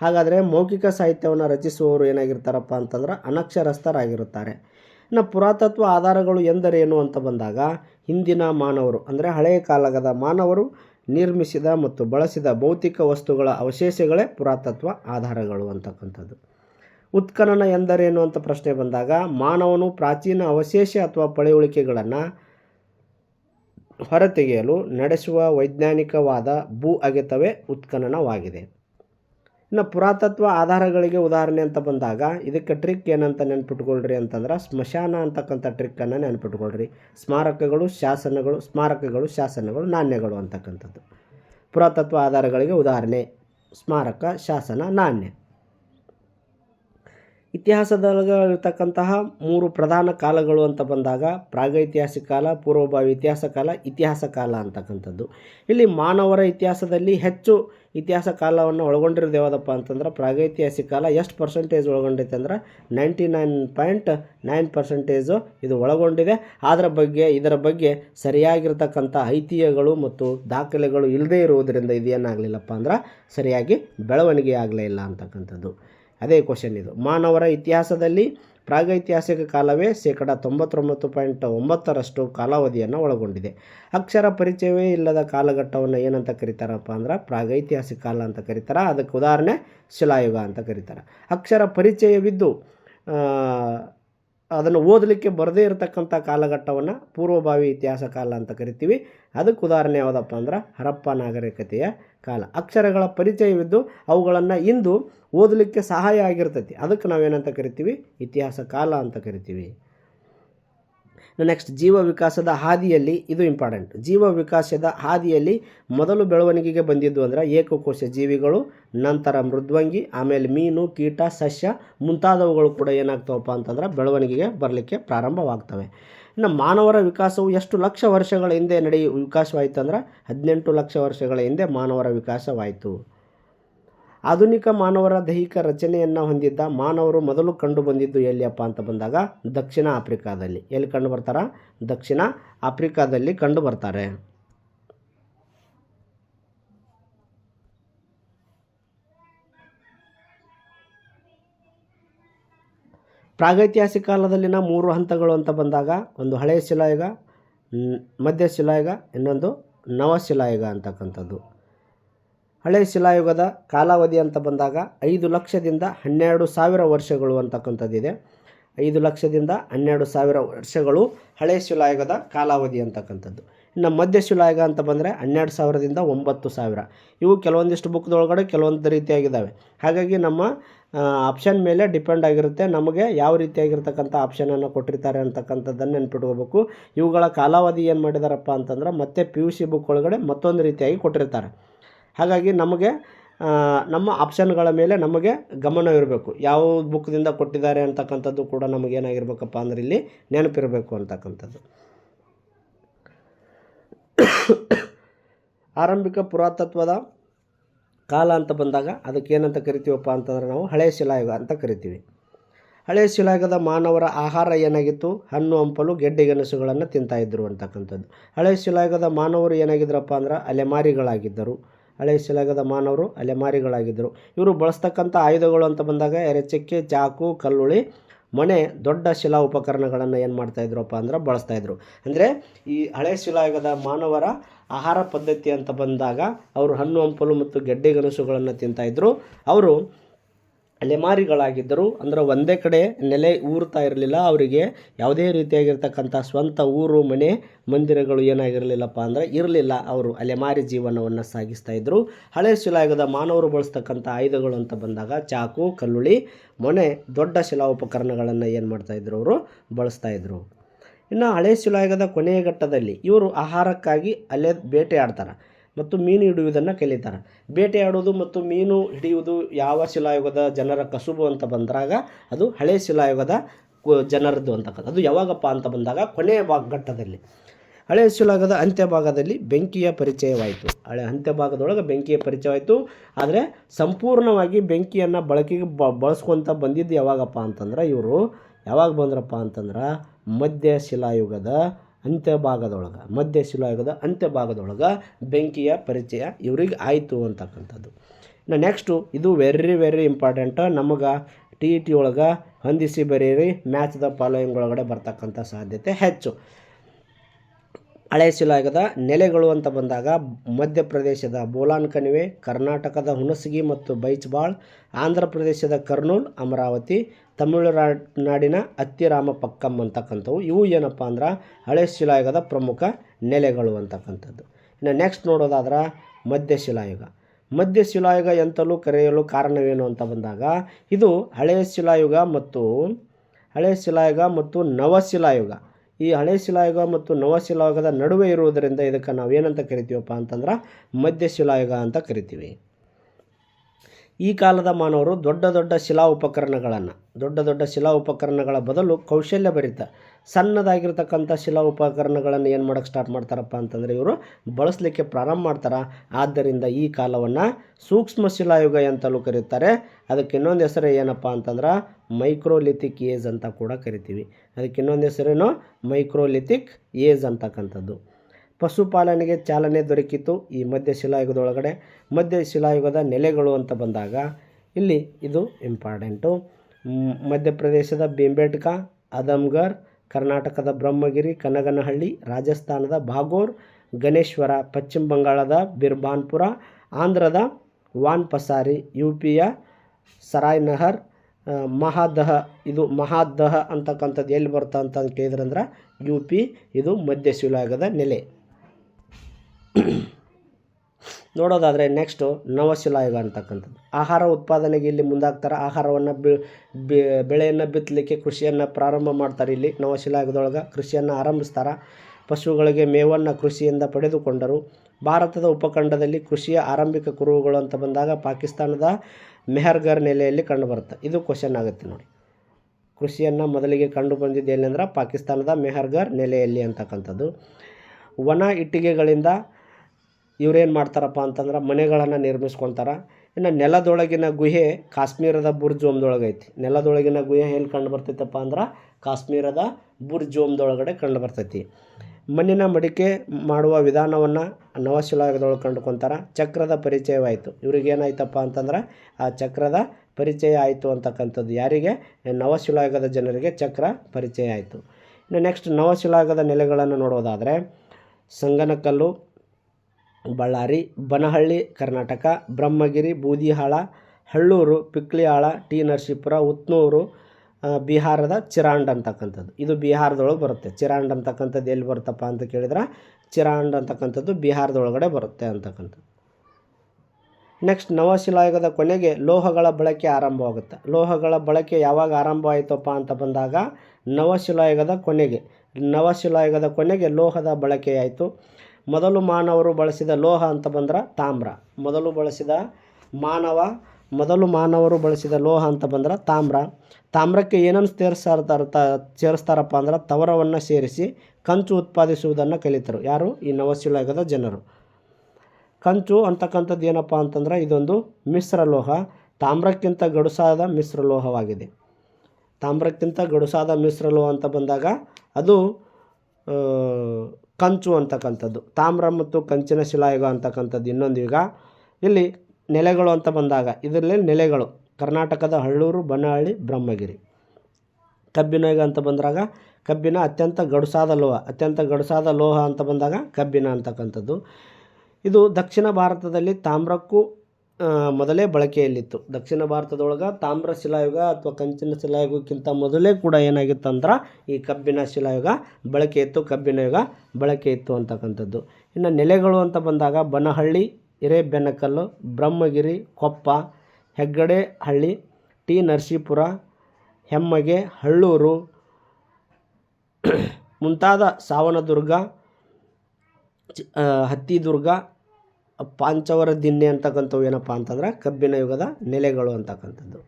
ಹಾಗಾದರೆ ಮೌಖಿಕ ಸಾಹಿತ್ಯವನ್ನು ರಚಿಸುವವರು ಏನಾಗಿರ್ತಾರಪ್ಪ ಅಂತಂದ್ರೆ ಅನಕ್ಷರಸ್ಥರಾಗಿರುತ್ತಾರೆ. ಇನ್ನು ಪುರಾತತ್ವ ಆಧಾರಗಳು ಎಂದರೇನು ಅಂತ ಬಂದಾಗ ಹಿಂದಿನ ಮಾನವರು, ಅಂದರೆ ಹಳೆಯ ಕಾಲದ ಮಾನವರು ನಿರ್ಮಿಸಿದ ಮತ್ತು ಬಳಸಿದ ಭೌತಿಕ ವಸ್ತುಗಳ ಅವಶೇಷಗಳೇ ಪುರಾತತ್ವ ಆಧಾರಗಳು ಅಂತಕ್ಕಂಥದ್ದು. ಉತ್ಖನನ ಎಂದರೇನು ಅಂತ ಪ್ರಶ್ನೆ ಬಂದಾಗ, ಮಾನವನು ಪ್ರಾಚೀನ ಅವಶೇಷ ಅಥವಾ ಪಳೆಯುಳಿಕೆಗಳನ್ನು ಹೊರತೆಗೆಯಲು ನಡೆಸುವ ವೈಜ್ಞಾನಿಕವಾದ ಭೂ ಅಗೆತವೇ ಉತ್ಖನನವಾಗಿದೆ. ಇನ್ನು ಪುರಾತತ್ವ ಆಧಾರಗಳಿಗೆ ಉದಾಹರಣೆ ಅಂತ ಬಂದಾಗ, ಇದಕ್ಕೆ ಟ್ರಿಕ್ ಏನಂತ ನೆನ್ಪಿಟ್ಕೊಳ್ರಿ ಅಂತಂದ್ರೆ, ಸ್ಮಶಾನ ಅಂತಕ್ಕಂಥ ಟ್ರಿಕ್ಕನ್ನು ನೆನ್ಪಿಟ್ಕೊಳ್ರಿ. ಸ್ಮಾರಕಗಳು, ಶಾಸನಗಳು ಸ್ಮಾರಕಗಳು, ಶಾಸನಗಳು, ನಾಣ್ಯಗಳು ಅಂತಕ್ಕಂಥದ್ದು. ಪುರಾತತ್ವ ಆಧಾರಗಳಿಗೆ ಉದಾಹರಣೆ, ಸ್ಮಾರಕ, ಶಾಸನ, ನಾಣ್ಯ. ಇತಿಹಾಸದೊಳಗೆ ಇರ್ತಕ್ಕಂತಹ ಮೂರು ಪ್ರಧಾನ ಕಾಲಗಳು ಅಂತ ಬಂದಾಗ ಪ್ರಾಗೈತಿಹಾಸಿಕ ಕಾಲ, ಪೂರ್ವಭಾವಿ ಇತಿಹಾಸ ಕಾಲ ಇತಿಹಾಸ ಕಾಲ ಅಂತಕ್ಕಂಥದ್ದು. ಇಲ್ಲಿ ಮಾನವರ ಇತಿಹಾಸದಲ್ಲಿ ಹೆಚ್ಚು ಇತಿಹಾಸ ಕಾಲವನ್ನು ಒಳಗೊಂಡಿರೋದು ಯಾವುದಪ್ಪ ಅಂತಂದ್ರೆ ಪ್ರಾಗೈತಿಹಾಸಿಕ ಕಾಲ ಎಷ್ಟು ಪರ್ಸೆಂಟೇಜ್ ಒಳಗೊಂಡೈತೆ ಅಂದ್ರೆ ninety nine point nine percentage ಇದು ಒಳಗೊಂಡಿದೆ. ಅದರ ಬಗ್ಗೆ, ಇದರ ಬಗ್ಗೆ ಸರಿಯಾಗಿರ್ತಕ್ಕಂಥ ಐತಿಹ್ಯಗಳು ಮತ್ತು ದಾಖಲೆಗಳು ಇಲ್ಲದೇ ಇರುವುದರಿಂದ ಇದೇನಾಗಲಿಲ್ಲಪ್ಪ ಅಂದ್ರೆ ಸರಿಯಾಗಿ ಬೆಳವಣಿಗೆ ಆಗಲೇ ಇಲ್ಲ ಅಂತಕ್ಕಂಥದ್ದು. ಅದೇ ಕ್ವಶನ್ ಇದು. ಮಾನವರ ಇತಿಹಾಸದಲ್ಲಿ ಪ್ರಾಗೈತಿಹಾಸಿಕ ಕಾಲವೇ ಶೇಕಡ ತೊಂಬತ್ತೊಂಬತ್ತು ಪಾಯಿಂಟ್ ಒಂಬತ್ತರಷ್ಟು ಕಾಲಾವಧಿಯನ್ನು ಒಳಗೊಂಡಿದೆ. ಅಕ್ಷರ ಪರಿಚಯವೇ ಇಲ್ಲದ ಕಾಲಘಟ್ಟವನ್ನು ಏನಂತ ಕರೀತಾರಪ್ಪ ಅಂದ್ರೆ ಪ್ರಾಗೈತಿಹಾಸಿಕ ಕಾಲ ಅಂತ ಕರೀತಾರ. ಅದಕ್ಕೆ ಉದಾಹರಣೆ ಶಿಲಾಯುಗ ಅಂತ ಕರೀತಾರೆ. ಅಕ್ಷರ ಪರಿಚಯವಿದ್ದು ಅದನ್ನು ಓದಲಿಕ್ಕೆ ಬರದೇ ಇರತಕ್ಕಂಥ ಕಾಲಘಟ್ಟವನ್ನು ಪೂರ್ವಭಾವಿ ಇತಿಹಾಸ ಕಾಲ ಅಂತ ಕರಿತೀವಿ. ಅದಕ್ಕೆ ಉದಾಹರಣೆ ಯಾವುದಪ್ಪ ಅಂದ್ರೆ ಹರಪ್ಪ ನಾಗರಿಕತೆಯ ಕಾಲ. ಅಕ್ಷರಗಳ ಪರಿಚಯವಿದ್ದು ಅವುಗಳನ್ನು ಇಂದು ಓದಲಿಕ್ಕೆ ಸಹಾಯ ಆಗಿರ್ತೈತಿ. ಅದಕ್ಕೆ ನಾವೇನಂತ ಕರಿತೀವಿ? ಇತಿಹಾಸ ಕಾಲ ಅಂತ ಕರಿತೀವಿ. ನೆಕ್ಸ್ಟ್ ಜೀವ ವಿಕಾಸದ ಹಾದಿಯಲ್ಲಿ ಇದು ಇಂಪಾರ್ಟೆಂಟ್ ಜೀವ ವಿಕಾಸದ ಹಾದಿಯಲ್ಲಿ ಮೊದಲು ಬೆಳವಣಿಗೆಗೆ ಬಂದಿದ್ದು ಅಂದರೆ ಏಕಕೋಶ ಜೀವಿಗಳು, ನಂತರ ಮೃದ್ವಂಗಿ, ಆಮೇಲೆ ಮೀನು, ಕೀಟ, ಸಸ್ಯ ಮುಂತಾದವುಗಳು ಕೂಡ ಏನಾಗ್ತಾವಪ್ಪ ಅಂತಂದ್ರೆ ಬೆಳವಣಿಗೆಗೆ ಬರಲಿಕ್ಕೆ ಪ್ರಾರಂಭವಾಗ್ತವೆ. ಇನ್ನು ಮಾನವರ ವಿಕಾಸವು ಎಷ್ಟು ಲಕ್ಷ ವರ್ಷಗಳ ಹಿಂದೆ ನಡೆ ವಿಕಾಸವಾಯಿತು ಅಂದ್ರೆ ಹದಿನೆಂಟು ಲಕ್ಷ ವರ್ಷಗಳ ಹಿಂದೆ ಮಾನವರ ವಿಕಾಸವಾಯಿತು. ಆಧುನಿಕ ಮಾನವರ ದೈಹಿಕ ರಚನೆಯನ್ನು ಹೊಂದಿದ್ದ ಮಾನವರು ಮೊದಲು ಕಂಡು ಬಂದಿದ್ದು ಎಲ್ಲಿಯಪ್ಪ ಅಂತ ಬಂದಾಗ ದಕ್ಷಿಣ ಆಫ್ರಿಕಾದಲ್ಲಿ. ಎಲ್ಲಿ ಕಂಡು ಬರ್ತಾರ? ದಕ್ಷಿಣ ಆಫ್ರಿಕಾದಲ್ಲಿ ಕಂಡು ಬರ್ತಾರೆ. ಪ್ರಾಗೈತಿಹಾಸಿಕ ಕಾಲದಲ್ಲಿನ ಮೂರು ಹಂತಗಳು ಅಂತ ಬಂದಾಗ ಒಂದು ಹಳೆಯ ಶಿಲಾಯುಗ ಮಧ್ಯ ಶಿಲಾಯುಗ ಇನ್ನೊಂದು ನವಶಿಲಾಯುಗ ಅಂತಕ್ಕಂಥದ್ದು. ಹಳೆಯ ಶಿಲಾಯುಗದ ಕಾಲಾವಧಿ ಅಂತ ಬಂದಾಗ ಐದು ಲಕ್ಷದಿಂದ ಹನ್ನೆರಡು ಸಾವಿರ ವರ್ಷಗಳು ಅಂತಕ್ಕಂಥದ್ದಿದೆ. ಐದು ಲಕ್ಷದಿಂದ ಹನ್ನೆರಡು ಸಾವಿರ ವರ್ಷಗಳು ಹಳೆ ಶಿಲಾಯುಗದ ಕಾಲಾವಧಿ ಅಂತಕ್ಕಂಥದ್ದು. ಇನ್ನು ಮಧ್ಯ ಶಿಲಾಯುಗ ಅಂತ ಬಂದರೆ ಹನ್ನೆರಡು ಸಾವಿರದಿಂದ ಒಂಬತ್ತು ಸಾವಿರ. ಇವು ಕೆಲವೊಂದಿಷ್ಟು ಬುಕ್ದೊಳಗಡೆ ಕೆಲವೊಂದು ರೀತಿಯಾಗಿದ್ದಾವೆ. ಹಾಗಾಗಿ ನಮ್ಮ ಆಪ್ಷನ್ ಮೇಲೆ ಡಿಪೆಂಡ್ ಆಗಿರುತ್ತೆ. ನಮಗೆ ಯಾವ ರೀತಿಯಾಗಿರ್ತಕ್ಕಂಥ ಆಪ್ಷನನ್ನು ಕೊಟ್ಟಿರ್ತಾರೆ ಅಂತಕ್ಕಂಥದ್ದನ್ನು ನೆನ್ಪಿಟ್ಕೋಬೇಕು. ಇವುಗಳ ಕಾಲಾವಧಿ ಏನು ಮಾಡಿದಾರಪ್ಪ ಅಂತಂದ್ರೆ ಮತ್ತೆ ಪಿ ಯು ಸಿ ಬುಕ್ ಒಳಗಡೆ ಮತ್ತೊಂದು ರೀತಿಯಾಗಿ ಕೊಟ್ಟಿರ್ತಾರೆ. ಹಾಗಾಗಿ ನಮಗೆ ನಮ್ಮ ಆಪ್ಷನ್ಗಳ ಮೇಲೆ ನಮಗೆ ಗಮನವಿರಬೇಕು ಯಾವ ಬುಕ್ದಿಂದ ಕೊಟ್ಟಿದ್ದಾರೆ ಅಂತಕ್ಕಂಥದ್ದು ಕೂಡ ನಮಗೇನಾಗಿರ್ಬೇಕಪ್ಪ ಅಂದ್ರೆ ಇಲ್ಲಿ ನೆನಪಿರಬೇಕು ಅಂತಕ್ಕಂಥದ್ದು. ಆರಂಭಿಕ ಪುರಾತತ್ವದ ಕಾಲ ಅಂತ ಬಂದಾಗ ಅದಕ್ಕೆ ಏನಂತ ಕರಿತೀವಪ್ಪ ಅಂತಂದ್ರೆ ನಾವು ಹಳೆಯ ಶಿಲಾಯುಗ ಅಂತ ಕರಿತೀವಿ. ಹಳೆಯ ಶಿಲಾಯುಗದ ಮಾನವರ ಆಹಾರ ಏನಾಗಿತ್ತು? ಹಣ್ಣು, ಹಂಪಲು, ಗೆಡ್ಡೆ, ಗೆಣಸುಗಳನ್ನು ತಿಂತಾಯಿದ್ರು ಅಂತಕ್ಕಂಥದ್ದು. ಹಳೆಯ ಶಿಲಾಯುಗದ ಮಾನವರು ಏನಾಗಿದ್ರಪ್ಪ ಅಂದ್ರೆ ಅಲೆಮಾರಿಗಳಾಗಿದ್ದರು. ಹಳೆಯ ಶಿಲಾಯುಗದ ಮಾನವರು, ಅಲೆಮಾರಿಗಳಾಗಿದ್ದರು. ಇವರು ಬಳಸ್ತಕ್ಕಂಥ ಆಯುಧಗಳು ಅಂತ ಬಂದಾಗ ಎರೆಚಕ್ಕೆ, ಚಾಕು, ಕಲ್ಲುಳಿ ಮನೆ ದೊಡ್ಡ ಶಿಲಾ ಉಪಕರಣಗಳನ್ನು ಏನು ಮಾಡ್ತಾಯಿದ್ರಪ್ಪ ಅಂದ್ರೆ ಬಳಸ್ತಾಯಿದ್ರು ಅಂದರೆ ಈ ಹಳೆ ಶಿಲಾಯುಗದ ಮಾನವರ ಆಹಾರ ಪದ್ಧತಿ ಅಂತ ಬಂದಾಗ ಅವರು ಹಣ್ಣು, ಹಂಪಲು ಮತ್ತು ಗೆಡ್ಡೆ ಗೆಣಸುಗಳನ್ನು ತಿಂತಾಯಿದ್ರು ಅವರು ಅಲೆಮಾರಿಗಳಾಗಿದ್ದರು. ಅಂದರೆ ಒಂದೇ ಕಡೆ ನೆಲೆ ಊರ್ತಾ ಇರಲಿಲ್ಲ. ಅವರಿಗೆ ಯಾವುದೇ ರೀತಿಯಾಗಿರ್ತಕ್ಕಂಥ ಸ್ವಂತ ಊರು, ಮನೆ, ಮಂದಿರಗಳು ಏನಾಗಿರಲಿಲ್ಲಪ್ಪ ಅಂದರೆ ಇರಲಿಲ್ಲ. ಅವರು ಅಲೆಮಾರಿ ಜೀವನವನ್ನು ಸಾಗಿಸ್ತಾ ಇದ್ದರು ಹಳೆ ಶಿಲಾಯುಗದ ಮಾನವರು ಬಳಸ್ತಕ್ಕಂಥ ಆಯುಧಗಳು ಅಂತ ಬಂದಾಗ ಚಾಕು, ಕಲ್ಲುಳಿ, ಮೊನೆ ದೊಡ್ಡ ಶಿಲಾ ಉಪಕರಣಗಳನ್ನು ಏನು ಮಾಡ್ತಾಯಿದ್ರು ಅವರು? ಬಳಸ್ತಾ ಇದ್ದರು ಇನ್ನು ಹಳೆ ಶಿಲಾಯುಗದ ಕೊನೆಯ ಘಟ್ಟದಲ್ಲಿ ಇವರು ಆಹಾರಕ್ಕಾಗಿ ಅಲೆ ಬೇಟೆ ಆಡ್ತಾರೆ ಮತ್ತು ಮೀನು ಹಿಡಿಯುವುದನ್ನು ಕಲಿತಾರೆ. ಬೇಟೆಯಾಡುವುದು ಮತ್ತು ಮೀನು ಹಿಡಿಯುವುದು ಯಾವ ಶಿಲಾಯುಗದ ಜನರ ಕಸುಬು ಅಂತ ಬಂದಾಗ ಅದು ಹಳೆ ಶಿಲಾಯುಗದ ಜನರದ್ದು ಅಂತಕ್ಕಂಥ ಅದು ಯಾವಾಗಪ್ಪ ಅಂತ ಬಂದಾಗ ಕೊನೆಯ ಭಾಗಘಟ್ಟದಲ್ಲಿ. ಹಳೆಯ ಶಿಲಾಯುಗದ ಅಂತ್ಯ ಭಾಗದಲ್ಲಿ ಬೆಂಕಿಯ ಪರಿಚಯವಾಯಿತು. ಹಳೆ ಅಂತ್ಯ ಭಾಗದೊಳಗೆ ಬೆಂಕಿಯ ಪರಿಚಯವಾಯಿತು. ಆದರೆ ಸಂಪೂರ್ಣವಾಗಿ ಬೆಂಕಿಯನ್ನು ಬಳಕೆಗೆ ಬ ಬಳಸ್ಕೊತ ಬಂದಿದ್ದು ಯಾವಾಗಪ್ಪ ಅಂತಂದ್ರೆ ಇವರು ಯಾವಾಗ ಬಂದ್ರಪ್ಪ ಅಂತಂದ್ರೆ ಮಧ್ಯ ಶಿಲಾಯುಗದ ಅಂತ್ಯ ಭಾಗದೊಳಗೆ ಮಧ್ಯ ಶಿಲಾಯುಗದ ಅಂತ್ಯ ಭಾಗದೊಳಗೆ ಬೆಂಕಿಯ ಪರಿಚಯ ಇವ್ರಿಗೆ ಆಯಿತು ಅಂತಕ್ಕಂಥದ್ದು. ಇನ್ನು ನೆಕ್ಸ್ಟು ಇದು ವೆರಿ ವೆರಿ ಇಂಪಾರ್ಟೆಂಟ್ ನಮಗೆ ಟಿ ಇ ಟಿ ಒಳಗೆ ಹೊಂದಿಸಿ ಬರೀರಿ ಮ್ಯಾಚ್ ದ ಫಾಲೋಯಿಂಗ್ ಒಳಗಡೆ ಬರ್ತಕ್ಕಂಥ ಸಾಧ್ಯತೆ ಹೆಚ್ಚು. ಹಳೆ ಶಿಲಾಯುಗದ ನೆಲೆಗಳು ಅಂತ ಬಂದಾಗ ಮಧ್ಯಪ್ರದೇಶದ ಬೋಲಾನ್ ಕಣಿವೆ, ಕರ್ನಾಟಕದ ಹುಣಸಗಿ ಮತ್ತು ಬೈಚ್ಬಾಳ್ ಆಂಧ್ರ ಪ್ರದೇಶದ ಕರ್ನೂಲ್, ಅಮರಾವತಿ, ತಮಿಳುನಾಡಿನ ಅತ್ತಿರಾಮಪಕ್ಕಂ ಅಂತಕ್ಕಂಥವು. ಇವು ಏನಪ್ಪ ಅಂದ್ರೆ ಹಳೆ ಶಿಲಾಯುಗದ ಪ್ರಮುಖ ನೆಲೆಗಳು ಅಂತಕ್ಕಂಥದ್ದು. ಇನ್ನು ನೆಕ್ಸ್ಟ್ ನೋಡೋದಾದ್ರೆ ಮಧ್ಯ ಶಿಲಾಯುಗ. ಮಧ್ಯ ಶಿಲಾಯುಗ ಎಂತಲೂ ಕರೆಯಲು ಕಾರಣವೇನು ಅಂತ ಬಂದಾಗ, ಇದು ಹಳೆಯ ಶಿಲಾಯುಗ ಮತ್ತು ಹಳೆಯ ಶಿಲಾಯುಗ ಮತ್ತು ನವಶಿಲಾಯುಗ ಈ ಹಳೆ ಶಿಲಾಯುಗ ಮತ್ತು ನವಶಿಲಾಯುಗದ ನಡುವೆ ಇರುವುದರಿಂದ ಇದಕ್ಕೆ ನಾವು ಏನಂತ ಕರಿತೀವಪ್ಪ ಅಂತಂದ್ರೆ ಮಧ್ಯ ಶಿಲಾಯುಗ ಅಂತ ಕರಿತೀವಿ. ಈ ಕಾಲದ ಮಾನವರು ದೊಡ್ಡ ದೊಡ್ಡ ಶಿಲಾ ಉಪಕರಣಗಳನ್ನು, ದೊಡ್ಡ ದೊಡ್ಡ ಶಿಲಾ ಉಪಕರಣಗಳ ಬದಲು ಕೌಶಲ್ಯ ಭರಿತ, ಸಣ್ಣದಾಗಿರ್ತಕ್ಕಂಥ ಶಿಲಾ ಉಪಕರಣಗಳನ್ನು ಏನು ಮಾಡೋಕ್ಕೆ ಸ್ಟಾರ್ಟ್ ಮಾಡ್ತಾರಪ್ಪ ಅಂತಂದರೆ ಇವರು ಬಳಸಲಿಕ್ಕೆ ಪ್ರಾರಂಭ ಮಾಡ್ತಾರೆ. ಆದ್ದರಿಂದ ಈ ಕಾಲವನ್ನು ಸೂಕ್ಷ್ಮ ಶಿಲಾಯುಗ ಅಂತಲೂ ಕರೀತಾರೆ. ಅದಕ್ಕೆ ಇನ್ನೊಂದು ಹೆಸರು ಏನಪ್ಪ ಅಂತಂದ್ರೆ ಮೈಕ್ರೋಲಿಥಿಕ್ ಏಜ್ ಅಂತ ಕೂಡ ಕರಿತೀವಿ. ಅದಕ್ಕೆ ಇನ್ನೊಂದು ಹೆಸರೇನು? ಮೈಕ್ರೋಲಿಥಿಕ್ ಏಜ್ ಅಂತಕ್ಕಂಥದ್ದು. ಪಶುಪಾಲನೆಗೆ ಚಾಲನೆ ದೊರಕಿತು ಈ ಮಧ್ಯ ಶಿಲಾಯುಗದೊಳಗಡೆ. ಮಧ್ಯ ಶಿಲಾಯುಗದ ನೆಲೆಗಳು ಅಂತ ಬಂದಾಗ ಇಲ್ಲಿ ಇದು ಇಂಪಾರ್ಟೆಂಟು. ಮಧ್ಯಪ್ರದೇಶದ ಭೀಂಬೇಡ್ಕ ಅದಮ್ಗರ್ ಕರ್ನಾಟಕದ ಬ್ರಹ್ಮಗಿರಿ, ಕನಗನಹಳ್ಳಿ, ರಾಜಸ್ಥಾನದ ಬಾಗೋರ್ ಗಣೇಶ್ವರ, ಪಶ್ಚಿಮ ಬಂಗಾಳದ ಬಿರ್ಬಾನ್ಪುರ, ಆಂಧ್ರದ ವಾನ್ಪಸಾರಿ ಯು ಪಿಯ ಸರಾಯ್ನಹರ್ ಮಹಾದಹ, ಇದು ಮಹಾದಹ ಅಂತಕ್ಕಂಥದ್ದು ಎಲ್ಲಿ ಬರ್ತಾ ಅಂತ ಕೇಳಿದ್ರಂದ್ರೆ ಯು ಪಿ ಇದು ಮಧ್ಯ ಶಿಲಾಯುಗದ ನೆಲೆ. ನೋಡೋದಾದರೆ ನೆಕ್ಸ್ಟು ನವಶಿಲಾಯುಗ ಅಂತಕ್ಕಂಥದ್ದು. ಆಹಾರ ಉತ್ಪಾದನೆಗೆ ಇಲ್ಲಿ ಮುಂದಾಗ್ತಾರೆ. ಆಹಾರವನ್ನು ಬೆಳೆಯನ್ನು ಬಿತ್ತಲಿಕ್ಕೆ ಕೃಷಿಯನ್ನು ಪ್ರಾರಂಭ ಮಾಡ್ತಾರೆ ಇಲ್ಲಿ ನವಶಿಲಾಯುಗದೊಳಗೆ ಕೃಷಿಯನ್ನು ಆರಂಭಿಸ್ತಾರೆ. ಪಶುಗಳಿಗೆ ಮೇವನ್ನು ಕೃಷಿಯಿಂದ ಪಡೆದುಕೊಂಡರು. ಭಾರತದ ಉಪಖಂಡದಲ್ಲಿ ಕೃಷಿಯ ಆರಂಭಿಕ ಕುರುಹುಗಳು ಅಂತ ಬಂದಾಗ ಪಾಕಿಸ್ತಾನದ ಮೆಹರ್ಗರ್ ನೆಲೆಯಲ್ಲಿ ಕಂಡುಬರುತ್ತೆ. ಇದು ಕ್ವಶನ್ ಆಗುತ್ತೆ ನೋಡಿ. ಕೃಷಿಯನ್ನು ಮೊದಲಿಗೆ ಕಂಡು ಬಂದಿದ್ದು ಪಾಕಿಸ್ತಾನದ ಮೆಹರ್ಗರ್ ನೆಲೆಯಲ್ಲಿ ಅಂತಕ್ಕಂಥದ್ದು. ವನ ಇಟ್ಟಿಗೆಗಳಿಂದ ಇವ್ರೇನು ಮಾಡ್ತಾರಪ್ಪ ಅಂತಂದ್ರೆ ಮನೆಗಳನ್ನು ನಿರ್ಮಿಸ್ಕೊತಾರೆ ಇನ್ನು ನೆಲದೊಳಗಿನ ಗುಹೆ ಕಾಶ್ಮೀರದ ಬುರ್ಜ್ ಓಮ್ದೊಳಗೆ ಐತಿ ನೆಲದೊಳಗಿನ ಗುಹೆ ಎಲ್ಲಿ ಕಂಡು ಬರ್ತೈತಪ್ಪ ಅಂದ್ರೆ ಕಾಶ್ಮೀರದ ಬುರ್ಜ್ ಓಮ್ದೊಳಗಡೆ ಕಂಡು ಬರ್ತೈತಿ. ಮಣ್ಣಿನ ಮಡಿಕೆ ಮಾಡುವ ವಿಧಾನವನ್ನು ನವಶಿಲಾಗದೊಳಗೆ ಕಂಡುಕೊಂತಾರೆ. ಚಕ್ರದ ಪರಿಚಯವಾಯಿತು. ಇವ್ರಿಗೇನಾಯ್ತಪ್ಪ ಅಂತಂದ್ರೆ ಆ ಚಕ್ರದ ಪರಿಚಯ ಆಯಿತು ಅಂತಕ್ಕಂಥದ್ದು. ಯಾರಿಗೆ? ನವಶಿಲಾಯುಗದ ಜನರಿಗೆ ಚಕ್ರ ಪರಿಚಯ ಆಯಿತು. ಇನ್ನು ನೆಕ್ಸ್ಟ್ ನವಶಿಲಾಯುಗದ ನೆಲೆಗಳನ್ನು ನೋಡೋದಾದರೆ ಸಂಗನಕಲ್ಲು ಬಳ್ಳಾರಿ, ಬನಹಳ್ಳಿ, ಕರ್ನಾಟಕ, ಬ್ರಹ್ಮಗಿರಿ, ಬೂದಿಹಾಳ, ಹಳ್ಳೂರು ಪಿಕ್ಲಿಹಾಳ ಟಿ ನರಸೀಪುರ, ಉತ್ನೂರು ಬಿಹಾರದ ಚಿರಾಂಡ್ ಅಂತಕ್ಕಂಥದ್ದು. ಇದು ಬಿಹಾರದೊಳಗೆ ಬರುತ್ತೆ. ಚಿರಾಂಡ್ ಅಂತಕ್ಕಂಥದ್ದು ಎಲ್ಲಿ ಬರುತ್ತಪ್ಪ ಅಂತ ಕೇಳಿದ್ರೆ, ಚಿರಾಂಡ್ ಅಂತಕ್ಕಂಥದ್ದು ಬಿಹಾರದೊಳಗಡೆ ಬರುತ್ತೆ ಅಂತಕ್ಕಂಥದ್ದು. ನೆಕ್ಸ್ಟ್, ನವಶಿಲಾಯುಗದ ಕೊನೆಗೆ ಲೋಹಗಳ ಬಳಕೆ ಆರಂಭವಾಗುತ್ತೆ. ಲೋಹಗಳ ಬಳಕೆ ಯಾವಾಗ ಆರಂಭ ಆಯಿತಪ್ಪ ಅಂತ ಬಂದಾಗ ನವಶಿಲಾಯುಗದ ಕೊನೆಗೆ. ನವಶಿಲಾಯುಗದ ಕೊನೆಗೆ ಲೋಹದ ಬಳಕೆಯಾಯಿತು. ಮೊದಲು ಮಾನವರು ಬಳಸಿದ ಲೋಹ ಅಂತ ಬಂದ್ರೆ ತಾಮ್ರ. ಮೊದಲು ಬಳಸಿದ ಮಾನವ, ಮೊದಲು ಮಾನವರು ಬಳಸಿದ ಲೋಹ ಅಂತ ಬಂದ್ರೆ ತಾಮ್ರ. ತಾಮ್ರಕ್ಕೆ ಏನನ್ನು ಸೇರಿಸ್ತಾರ ಸೇರಿಸ್ತಾರಪ್ಪ ಅಂದ್ರೆ ತವರವನ್ನು ಸೇರಿಸಿ ಕಂಚು ಉತ್ಪಾದಿಸುವುದನ್ನು ಕಲಿತರು. ಯಾರು? ಈ ನವಶಿಲಾಯುಗದ ಜನರು. ಕಂಚು ಅಂತಕ್ಕಂಥದ್ದು ಏನಪ್ಪ ಅಂತಂದ್ರೆ ಇದೊಂದು ಮಿಶ್ರ ಲೋಹ. ತಾಮ್ರಕ್ಕಿಂತ ಗಡುಸಾದ ಮಿಶ್ರ ಲೋಹವಾಗಿದೆ. ತಾಮ್ರಕ್ಕಿಂತ ಗಡುಸಾದ ಮಿಶ್ರ ಲೋಹ ಅಂತ ಬಂದಾಗ ಅದು ಕಂಚು ಅಂತಕ್ಕಂಥದ್ದು, ತಾಮ್ರ ಮತ್ತು ಕಂಚಿನ ಶಿಲಾಯುಗ ಅಂತಕ್ಕಂಥದ್ದು ಇನ್ನೊಂದು ಯುಗ. ಇಲ್ಲಿ ನೆಲೆಗಳು ಅಂತ ಬಂದಾಗ, ಇದರಲ್ಲಿ ನೆಲೆಗಳು, ಕರ್ನಾಟಕದ ಹಳ್ಳೂರು, ಬನಹಳ್ಳಿ, ಬ್ರಹ್ಮಗಿರಿ. ಕಬ್ಬಿನ ಯುಗ ಅಂತ ಬಂದಾಗ ಕಬ್ಬಿನ ಅತ್ಯಂತ ಗಡುಸಾದ ಲೋಹ, ಅತ್ಯಂತ ಗಡುಸಾದ ಲೋಹ ಅಂತ ಬಂದಾಗ ಕಬ್ಬಿನ ಅಂತಕ್ಕಂಥದ್ದು. ಇದು ದಕ್ಷಿಣ ಭಾರತದಲ್ಲಿ ತಾಮ್ರಕ್ಕೂ ಮೊದಲೇ ಬಳಕೆಯಲ್ಲಿತ್ತು. ದಕ್ಷಿಣ ಭಾರತದೊಳಗೆ ತಾಮ್ರ ಶಿಲಾಯುಗ ಅಥವಾ ಕಂಚಿನ ಶಿಲಾಯುಗಕ್ಕಿಂತ ಮೊದಲೇ ಕೂಡ ಏನಾಗಿತ್ತು ಅಂದ್ರೆ ಈ ಕಬ್ಬಿನ ಶಿಲಾಯುಗ ಬಳಕೆ ಇತ್ತು, ಕಬ್ಬಿನ ಯುಗ ಬಳಕೆ ಇತ್ತು ಅಂತಕ್ಕಂಥದ್ದು. ಇನ್ನು ನೆಲೆಗಳು ಅಂತ ಬಂದಾಗ ಬನಹಳ್ಳಿ, ಹಿರೇಬೆನ್ನಕಲ್ಲು, ಬ್ರಹ್ಮಗಿರಿ, ಕೊಪ್ಪ, ಹೆಗ್ಗಡೆ, ಹಳ್ಳಿ, ಟಿ ನರಸೀಪುರ, ಹೆಮ್ಮಗೆ, ಹಳ್ಳೂರು, ಮುಂತಾದ ಸಾವನದುರ್ಗ ಹತ್ತಿದುರ್ಗ ಪಾಂಚವರ ದಿನ್ನೆ ಅಂತಕ್ಕಂಥವು ಏನಪ್ಪ ಅಂತಂದ್ರೆ ಕಬ್ಬಿನ ಯುಗದ ನೆಲೆಗಳು ಅಂತಕ್ಕಂಥದ್ದು.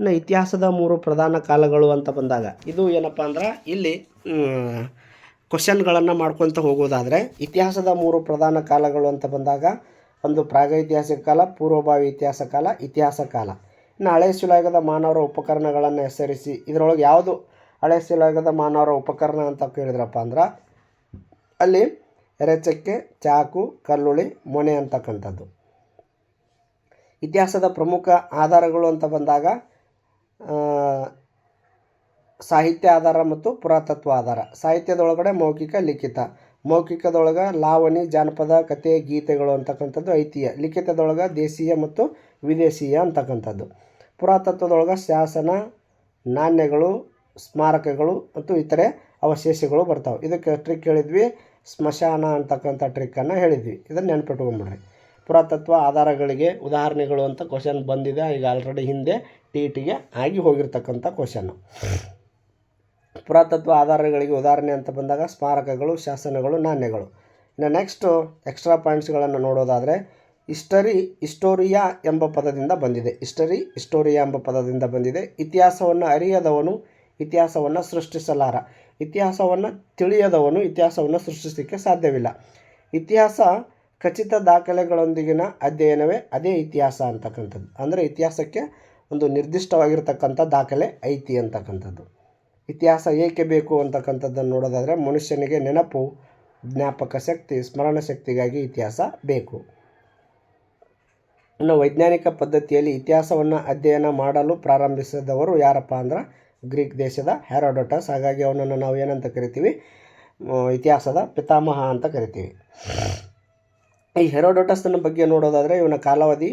ಇನ್ನು ಇತಿಹಾಸದ ಮೂರು ಪ್ರಧಾನ ಕಾಲಗಳು ಅಂತ ಬಂದಾಗ, ಇದು ಏನಪ್ಪ ಅಂದ್ರೆ ಇಲ್ಲಿ ಕ್ವಶನ್ಗಳನ್ನು ಮಾಡ್ಕೊತ ಹೋಗೋದಾದರೆ, ಇತಿಹಾಸದ ಮೂರು ಪ್ರಧಾನ ಕಾಲಗಳು ಅಂತ ಬಂದಾಗ, ಒಂದು ಪ್ರಾಗೈತಿಹಾಸಿಕ ಕಾಲ, ಪೂರ್ವಭಾವಿ ಇತಿಹಾಸ ಕಾಲ ಇತಿಹಾಸ ಕಾಲ. ಇನ್ನು ಹಳೆ ಶಿಲಾಯುಗದ ಮಾನವರ ಉಪಕರಣಗಳನ್ನು ಹೆಸರಿಸಿ, ಇದರೊಳಗೆ ಯಾವುದು ಹಳೆ ಶಿಲಾಯುಗದ ಮಾನವರ ಉಪಕರಣ ಅಂತ ಕೇಳಿದ್ರಪ್ಪ ಅಂದ್ರೆ, ಅಲ್ಲಿ ಎರೆಚಕ್ಕೆ ಚಾಕು, ಕಲ್ಲುಳಿ ಮೊನೆ ಅಂತಕ್ಕಂಥದ್ದು ಇತಿಹಾಸದ ಪ್ರಮುಖ ಆಧಾರಗಳು ಅಂತ ಬಂದಾಗ ಸಾಹಿತ್ಯ ಆಧಾರ ಮತ್ತು ಪುರಾತತ್ವ ಆಧಾರ. ಸಾಹಿತ್ಯದೊಳಗಡೆ ಮೌಖಿಕ, ಲಿಖಿತ. ಮೌಖಿಕದೊಳಗೆ ಲಾವಣಿ, ಜಾನಪದ, ಕತೆ, ಗೀತೆಗಳು ಅಂತಕ್ಕಂಥದ್ದು ಐತಿಹ್ಯ. ಲಿಖಿತದೊಳಗೆ ದೇಶೀಯ ಮತ್ತು ವಿದೇಶೀಯ ಅಂತಕ್ಕಂಥದ್ದು ಪುರಾತತ್ವದೊಳಗೆ ಶಾಸನ, ನಾಣ್ಯಗಳು, ಸ್ಮಾರಕಗಳು ಮತ್ತು ಇತರೆ ಅವಶೇಷಗಳು ಬರ್ತಾವೆ. ಇದಕ್ಕೆ ಟ್ರಿಕ್ ಹೇಳಿದ್ವಿ ಸ್ಮಶಾನ ಅಂತಕ್ಕಂಥ ಟ್ರಿಕ್ಕನ್ನು ಹೇಳಿದ್ವಿ. ಇದನ್ನು ನೆನ್ಪಿಟ್ಕೊಂಬಿಡ್ರಿ. ಪುರಾತತ್ವ ಆಧಾರಗಳಿಗೆ ಉದಾಹರಣೆಗಳು ಅಂತ ಕ್ವಶನ್ ಬಂದಿದೆ. ಈಗ ಆಲ್ರೆಡಿ ಹಿಂದೆ ಟಿ ಟಿಗೆ ಆಗಿ ಹೋಗಿರ್ತಕ್ಕಂಥ ಕ್ವಶನ್ನು ಪುರಾತತ್ವ ಆಧಾರಗಳಿಗೆ ಉದಾಹರಣೆ ಅಂತ ಬಂದಾಗ ಸ್ಮಾರಕಗಳು, ಶಾಸನಗಳು, ನಾಣ್ಯಗಳು. ಇನ್ನು ನೆಕ್ಸ್ಟು ಎಕ್ಸ್ಟ್ರಾ ಪಾಯಿಂಟ್ಸ್ಗಳನ್ನು ನೋಡೋದಾದರೆ ಇಸ್ಟರಿ ಇಸ್ಟೋರಿಯಾ ಎಂಬ ಪದದಿಂದ ಬಂದಿದೆ. ಇಸ್ಟರಿ ಇಸ್ಟೋರಿಯಾ ಎಂಬ ಪದದಿಂದ ಬಂದಿದೆ. ಇತಿಹಾಸವನ್ನು ಅರಿಯದವನು ಇತಿಹಾಸವನ್ನು ಸೃಷ್ಟಿಸಲಾರ. ಇತಿಹಾಸವನ್ನು ತಿಳಿಯದವನು ಇತಿಹಾಸವನ್ನು ಸೃಷ್ಟಿಸಲಿಕ್ಕೆ ಸಾಧ್ಯವಿಲ್ಲ. ಇತಿಹಾಸ ಖಚಿತ ದಾಖಲೆಗಳೊಂದಿಗಿನ ಅಧ್ಯಯನವೇ ಅದೇ ಇತಿಹಾಸ ಅಂತಕ್ಕಂಥದ್ದು. ಅಂದರೆ ಇತಿಹಾಸಕ್ಕೆ ಒಂದು ನಿರ್ದಿಷ್ಟವಾಗಿರ್ತಕ್ಕಂಥ ದಾಖಲೆ ಐತಿ ಅಂತಕ್ಕಂಥದ್ದು. ಇತಿಹಾಸ ಏಕೆ ಬೇಕು ಅಂತಕ್ಕಂಥದ್ದನ್ನು ನೋಡೋದಾದರೆ ಮನುಷ್ಯನಿಗೆ ನೆನಪು, ಜ್ಞಾಪಕ ಶಕ್ತಿ, ಸ್ಮರಣ ಶಕ್ತಿಗಾಗಿ ಇತಿಹಾಸ ಬೇಕು. ಇನ್ನು ವೈಜ್ಞಾನಿಕ ಪದ್ಧತಿಯಲ್ಲಿ ಇತಿಹಾಸವನ್ನು ಅಧ್ಯಯನ ಮಾಡಲು ಪ್ರಾರಂಭಿಸಿದವರು ಯಾರಪ್ಪ ಅಂದ್ರೆ ಗ್ರೀಕ್ ದೇಶದ ಹ್ಯಾರೋಡೋಟಸ್ ಹಾಗಾಗಿ ಅವನನ್ನು ನಾವು ಏನಂತ ಕರಿತೀವಿ? ಇತಿಹಾಸದ ಪಿತಾಮಹ ಅಂತ ಕರಿತೀವಿ. ಈ ಹೆರೋಡೋಟಸ್ನ ಬಗ್ಗೆ ನೋಡೋದಾದರೆ ಇವನ ಕಾಲಾವಧಿ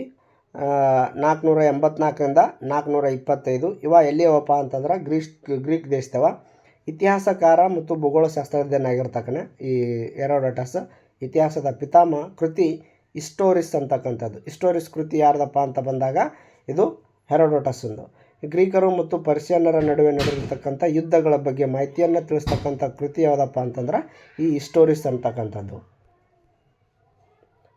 ನಾಲ್ಕುನೂರ ಎಂಬತ್ನಾಲ್ಕರಿಂದ ನಾಲ್ಕುನೂರ ಇಪ್ಪತ್ತೈದು. ಇವ ಎಲ್ಲಿಯವಪ್ಪ ಅಂತಂದ್ರೆ ಗ್ರೀಸ್, ಗ್ರೀಕ್ ದೇಶದವ. ಇತಿಹಾಸಕಾರ ಮತ್ತು ಭೂಗೋಳಶಾಸ್ತ್ರಜ್ಞನಾಗಿರ್ತಕ್ಕನೆ ಈ ಹೆರೋಡೋಟಸ್. ಇತಿಹಾಸದ ಪಿತಾಮಹ ಕೃತಿ ಇಸ್ಟೋರಿಸ್ ಅಂತಕ್ಕಂಥದ್ದು. ಇಸ್ಟೋರಿಸ್ ಕೃತಿ ಯಾರ್ದಪ್ಪ ಅಂತ ಬಂದಾಗ ಇದು ಹೆರೋಡೋಟಸ್ ಒಂದು ಗ್ರೀಕರು ಮತ್ತು ಪರ್ಷಿಯನ್ನರ ನಡುವೆ ನಡೆದಿರ್ತಕ್ಕಂಥ ಯುದ್ಧಗಳ ಬಗ್ಗೆ ಮಾಹಿತಿಯನ್ನು ತಿಳಿಸ್ತಕ್ಕಂಥ ಕೃತಿ ಯಾವುದಪ್ಪ ಅಂತಂದ್ರೆ ಈ ಹಿಸ್ಟೋರಿಸ್ ಅಂತಕ್ಕಂಥದ್ದು.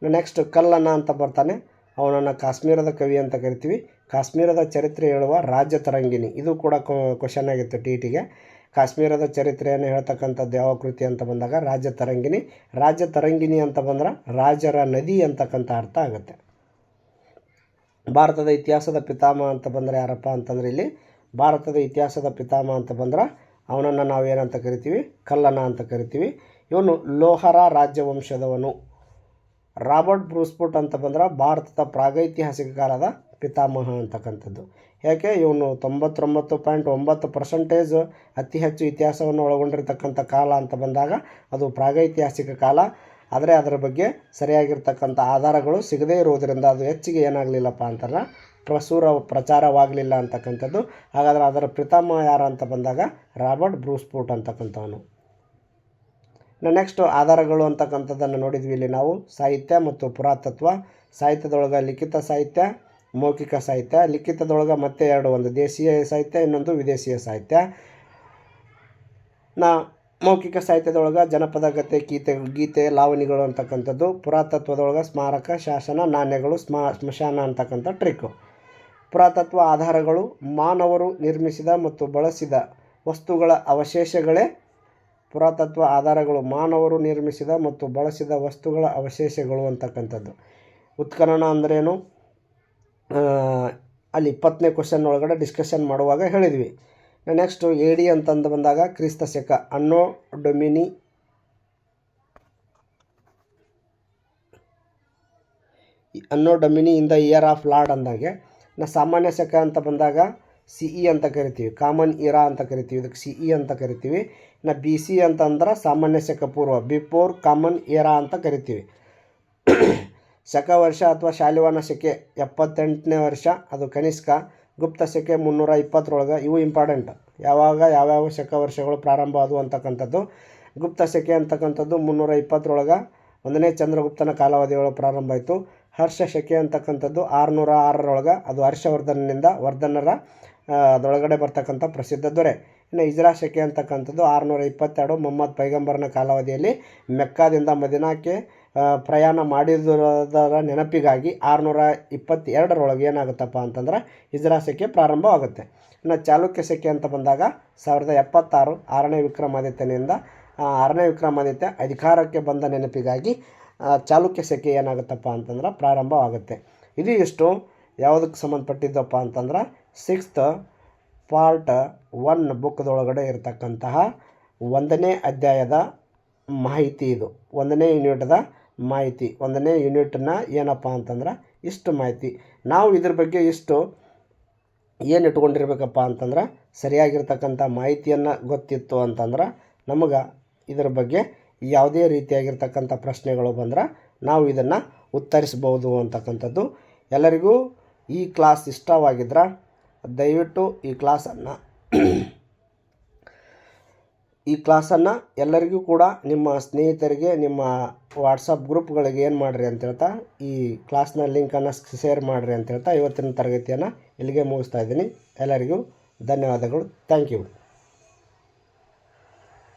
ನೆಕ್ಸ್ಟ್ ಕಲ್ಲನ ಅಂತ ಬರ್ತಾನೆ. ಅವನನ್ನು ಕಾಶ್ಮೀರದ ಕವಿ ಅಂತ ಕರಿತೀವಿ. ಕಾಶ್ಮೀರದ ಚರಿತ್ರೆ ಹೇಳುವ ರಾಜ್ಯ ತರಂಗಿಣಿ. ಇದು ಕೂಡ ಕ್ವಶನ್ ಆಗಿತ್ತು ಟಿ ಟಿಗೆ ಕಾಶ್ಮೀರದ ಚರಿತ್ರೆಯನ್ನು ಹೇಳ್ತಕ್ಕಂಥದ್ದು ಯಾವ ಕೃತಿ ಅಂತ ಬಂದಾಗ ರಾಜ್ಯ ತರಂಗಿಣಿ. ರಾಜ್ಯ ತರಂಗಿಣಿ ಅಂತ ಬಂದ್ರೆ ರಾಜರ ನದಿ ಅಂತಕ್ಕಂಥ ಅರ್ಥ ಆಗುತ್ತೆ. ಭಾರತದ ಇತಿಹಾಸದ ಪಿತಾಮಹ ಅಂತ ಬಂದರೆ ಯಾರಪ್ಪ ಅಂತಂದ್ರೆ ಇಲ್ಲಿ ಭಾರತದ ಇತಿಹಾಸದ ಪಿತಾಮಹ ಅಂತ ಬಂದ್ರೆ ಅವನನ್ನು ನಾವು ಏನಂತ ಕರಿತೀವಿ? ಕಲ್ಲನ ಅಂತ ಕರಿತೀವಿ. ಇವನು ಲೋಹರ ರಾಜ್ಯವಂಶದವನು ರಾಬರ್ಟ್ ಬ್ರೂಸ್ಫುಟ್ ಅಂತ ಬಂದ್ರೆ ಭಾರತದ ಪ್ರಾಗೈತಿಹಾಸಿಕ ಕಾಲದ ಪಿತಾಮಹ ಅಂತಕ್ಕಂಥದ್ದು. ಯಾಕೆ? ಇವನು ತೊಂಬತ್ತೊಂಬತ್ತು ಪಾಯಿಂಟ್ ಒಂಬತ್ತು ಪರ್ಸೆಂಟೇಜ್ ಅತಿ ಹೆಚ್ಚು ಇತಿಹಾಸವನ್ನು ಒಳಗೊಂಡಿರ್ತಕ್ಕಂಥ ಕಾಲ ಅಂತ ಬಂದಾಗ ಅದು ಪ್ರಾಗೈತಿಹಾಸಿಕ ಕಾಲ. ಆದರೆ ಅದರ ಬಗ್ಗೆ ಸರಿಯಾಗಿರ್ತಕ್ಕಂಥ ಆಧಾರಗಳು ಸಿಗದೇ ಇರುವುದರಿಂದ ಅದು ಹೆಚ್ಚಿಗೆ ಏನಾಗಲಿಲ್ಲಪ್ಪ ಅಂತಂದ್ರೆ ಪ್ರಸೂರ ಪ್ರಚಾರವಾಗಲಿಲ್ಲ ಅಂತಕ್ಕಂಥದ್ದು. ಹಾಗಾದರೆ ಅದರ ಪಿತಾಮಹ ಯಾರು ಅಂತ ಬಂದಾಗ ರಾಬರ್ಟ್ ಬ್ರೂಸ್ಪೋರ್ಟ್ ಅಂತಕ್ಕಂಥವನು. ನೆಕ್ಸ್ಟ್ ಆಧಾರಗಳು ಅಂತಕ್ಕಂಥದ್ದನ್ನು ನೋಡಿದ್ವಿ ಇಲ್ಲಿ ನಾವು. ಸಾಹಿತ್ಯ ಮತ್ತು ಪುರಾತತ್ವ, ಸಾಹಿತ್ಯದೊಳಗೆ ಲಿಖಿತ ಸಾಹಿತ್ಯ, ಮೌಖಿಕ ಸಾಹಿತ್ಯ. ಲಿಖಿತದೊಳಗೆ ಮತ್ತೆ ಎರಡು, ಒಂದು ದೇಶೀಯ ಸಾಹಿತ್ಯ, ಇನ್ನೊಂದು ವಿದೇಶೀಯ ಸಾಹಿತ್ಯ. ನಾ ಮೌಖಿಕ ಸಾಹಿತ್ಯದೊಳಗೆ ಜನಪದ ಗತೆ ಗೀತೆ ಗೀತೆ ಲಾವಣಿಗಳು ಅಂತಕ್ಕಂಥದ್ದು, ಪುರಾತತ್ವದೊಳಗೆ ಸ್ಮಾರಕ, ಶಾಸನ, ನಾಣ್ಯಗಳು, ಸ್ಮಾ, ಸ್ಮಶಾನ ಅಂತಕ್ಕಂಥ ಟ್ರಿಕ್ಕು. ಪುರಾತತ್ವ ಆಧಾರಗಳು ಮಾನವರು ನಿರ್ಮಿಸಿದ ಮತ್ತು ಬಳಸಿದ ವಸ್ತುಗಳ ಅವಶೇಷಗಳೇ. ಪುರಾತತ್ವ ಆಧಾರಗಳು ಮಾನವರು ನಿರ್ಮಿಸಿದ ಮತ್ತು ಬಳಸಿದ ವಸ್ತುಗಳ ಅವಶೇಷಗಳು ಅಂತಕ್ಕಂಥದ್ದು. ಉತ್ಖನನ ಅಂದ್ರೇನು? ಅಲ್ಲಿ ಇಪ್ಪತ್ತನೇ ಕ್ವಶನ್ ಒಳಗಡೆ ಡಿಸ್ಕಷನ್ ಮಾಡುವಾಗ ಹೇಳಿದ್ವಿ. ನೆಕ್ಸ್ಟು ಎ ಡಿ ಅಂತಂದು ಬಂದಾಗ ಕ್ರಿಸ್ತ ಶಕ ಅನ್ನೋ ಡೊಮಿನಿ ಅನ್ನೋ ಡೊಮಿನಿ ಇಂದ ಇಯರ್ ಆಫ್ ಲಾರ್ಡ್ ಅಂದಾಗೆ. ನಾ ಸಾಮಾನ್ಯ ಶಕ ಅಂತ ಬಂದಾಗ ಸಿ ಇ ಅಂತ ಕರಿತೀವಿ ಕಾಮನ್ ಇರಾ ಅಂತ ಕರಿತೀವಿ, ಇದಕ್ಕೆ ಸಿ ಇ ಅಂತ ಕರಿತೀವಿ. ನಾ ಬಿ ಸಿ ಅಂತಂದ್ರೆ ಸಾಮಾನ್ಯ ಶಕ ಪೂರ್ವ ಬಿಫೋರ್ ಕಾಮನ್ ಇರಾ ಅಂತ ಕರಿತೀವಿ. ಶಕ ವರ್ಷ ಅಥವಾ ಶಾಲಿವಾನ ಶಕೆ ಎಪ್ಪತ್ತೆಂಟನೇ ವರ್ಷ, ಅದು ಕನಿಷ್ಕ ಗುಪ್ತ ಶಕೆ ಮುನ್ನೂರ ಇಪ್ಪತ್ತರೊಳಗೆ ಇವು ಇಂಪಾರ್ಟೆಂಟ್ ಯಾವಾಗ ಯಾವ್ಯಾವ ಶಕ ವರ್ಷಗಳು ಪ್ರಾರಂಭ ಆದವು ಅಂತಕ್ಕಂಥದ್ದು. ಗುಪ್ತ ಶಕೆ ಅಂತಕ್ಕಂಥದ್ದು ಮುನ್ನೂರ ಇಪ್ಪತ್ತರೊಳಗೆ ಒಂದನೇ ಚಂದ್ರಗುಪ್ತನ ಕಾಲಾವಧಿಯೊಳಗೆ ಪ್ರಾರಂಭ ಆಯಿತು. ಹರ್ಷ ಶಕೆ ಅಂತಕ್ಕಂಥದ್ದು ಆರುನೂರ ಆರರೊಳಗೆ ಅದು ಹರ್ಷವರ್ಧನನಿಂದ ವರ್ಧನರ ಅದರೊಳಗಡೆ ಬರ್ತಕ್ಕಂಥ ಪ್ರಸಿದ್ಧ ದೊರೆ. ಇನ್ನು ಇಜ್ರಾ ಶಕೆ ಅಂತಕ್ಕಂಥದ್ದು ಆರುನೂರ ಇಪ್ಪತ್ತೆರಡು ಮೊಹಮ್ಮದ್ ಪೈಗಂಬರನ ಕಾಲಾವಧಿಯಲ್ಲಿ ಮೆಕ್ಕಾದಿಂದ ಮದಿನಾಕ್ಕೆ ಪ್ರಯಾಣ ಮಾಡಿದರ ನೆನಪಿಗಾಗಿ ಆರುನೂರ ಇಪ್ಪತ್ತೆರಡರೊಳಗೆ ಏನಾಗುತ್ತಪ್ಪ ಅಂತಂದ್ರೆ ಇಜ್ರಾ ಸೆಕೆ ಪ್ರಾರಂಭವಾಗುತ್ತೆ ಇನ್ನು ಚಾಲುಕ್ಯ ಸೆಕೆ ಅಂತ ಬಂದಾಗ ಸಾವಿರದ ಎಪ್ಪತ್ತಾರು ಆರನೇ ವಿಕ್ರಮಾದಿತ್ಯನಿಂದ ಆರನೇ ವಿಕ್ರಮಾದಿತ್ಯ ಅಧಿಕಾರಕ್ಕೆ ಬಂದ ನೆನಪಿಗಾಗಿ ಚಾಲುಕ್ಯ ಸೆಕೆ ಏನಾಗುತ್ತಪ್ಪ ಅಂತಂದ್ರೆ ಪ್ರಾರಂಭವಾಗುತ್ತೆ ಇದು ಇಷ್ಟು ಯಾವುದಕ್ಕೆ ಸಂಬಂಧಪಟ್ಟಿದ್ದಪ್ಪ ಅಂತಂದ್ರೆ ಸಿಕ್ಸ್ತ್ ಪಾರ್ಟ್ ಒನ್ ಬುಕ್ದೊಳಗಡೆ ಇರತಕ್ಕಂತಹ ಒಂದನೇ ಅಧ್ಯಾಯದ ಮಾಹಿತಿ ಇದು. ಒಂದನೇ ಯೂನಿಟ್ದ ಮಾಹಿತಿ. ಒಂದನೇ ಯೂನಿಟ್ನ ಏನಪ್ಪ ಅಂತಂದ್ರೆ ಇಷ್ಟು ಮಾಹಿತಿ. ನಾವು ಇದ್ರ ಬಗ್ಗೆ ಇಷ್ಟು ಏನು ಇಟ್ಕೊಂಡಿರ್ಬೇಕಪ್ಪ ಅಂತಂದ್ರೆ ಸರಿಯಾಗಿರ್ತಕ್ಕಂಥ ಮಾಹಿತಿಯನ್ನು ಗೊತ್ತಿತ್ತು ಅಂತಂದ್ರೆ ನಮಗೆ ಇದರ ಬಗ್ಗೆ ಯಾವುದೇ ರೀತಿಯಾಗಿರ್ತಕ್ಕಂಥ ಪ್ರಶ್ನೆಗಳು ಬಂದ್ರೆ ನಾವು ಇದನ್ನು ಉತ್ತರಿಸ್ಬೋದು ಅಂತಕ್ಕಂಥದ್ದು. ಎಲ್ಲರಿಗೂ ಈ ಕ್ಲಾಸ್ ಇಷ್ಟವಾಗಿದ್ರೆ ದಯವಿಟ್ಟು ಈ ಕ್ಲಾಸನ್ನು ಈ ಕ್ಲಾಸನ್ನು ಎಲ್ಲರಿಗೂ ಕೂಡ ನಿಮ್ಮ ಸ್ನೇಹಿತರಿಗೆ, ನಿಮ್ಮ ವಾಟ್ಸಪ್ ಗ್ರೂಪ್ಗಳಿಗೆ ಏನು ಮಾಡಿರಿ ಅಂತ ಹೇಳ್ತಾ, ಈ ಕ್ಲಾಸ್ನ ಲಿಂಕನ್ನು ಶೇರ್ ಮಾಡಿರಿ ಅಂತ ಹೇಳ್ತಾ ಇವತ್ತಿನ ತರಗತಿಯನ್ನು ಇಲ್ಲಿಗೆ ಮುಗಿಸ್ತಾ ಇದ್ದೀನಿ. ಎಲ್ಲರಿಗೂ ಧನ್ಯವಾದಗಳು. Thank you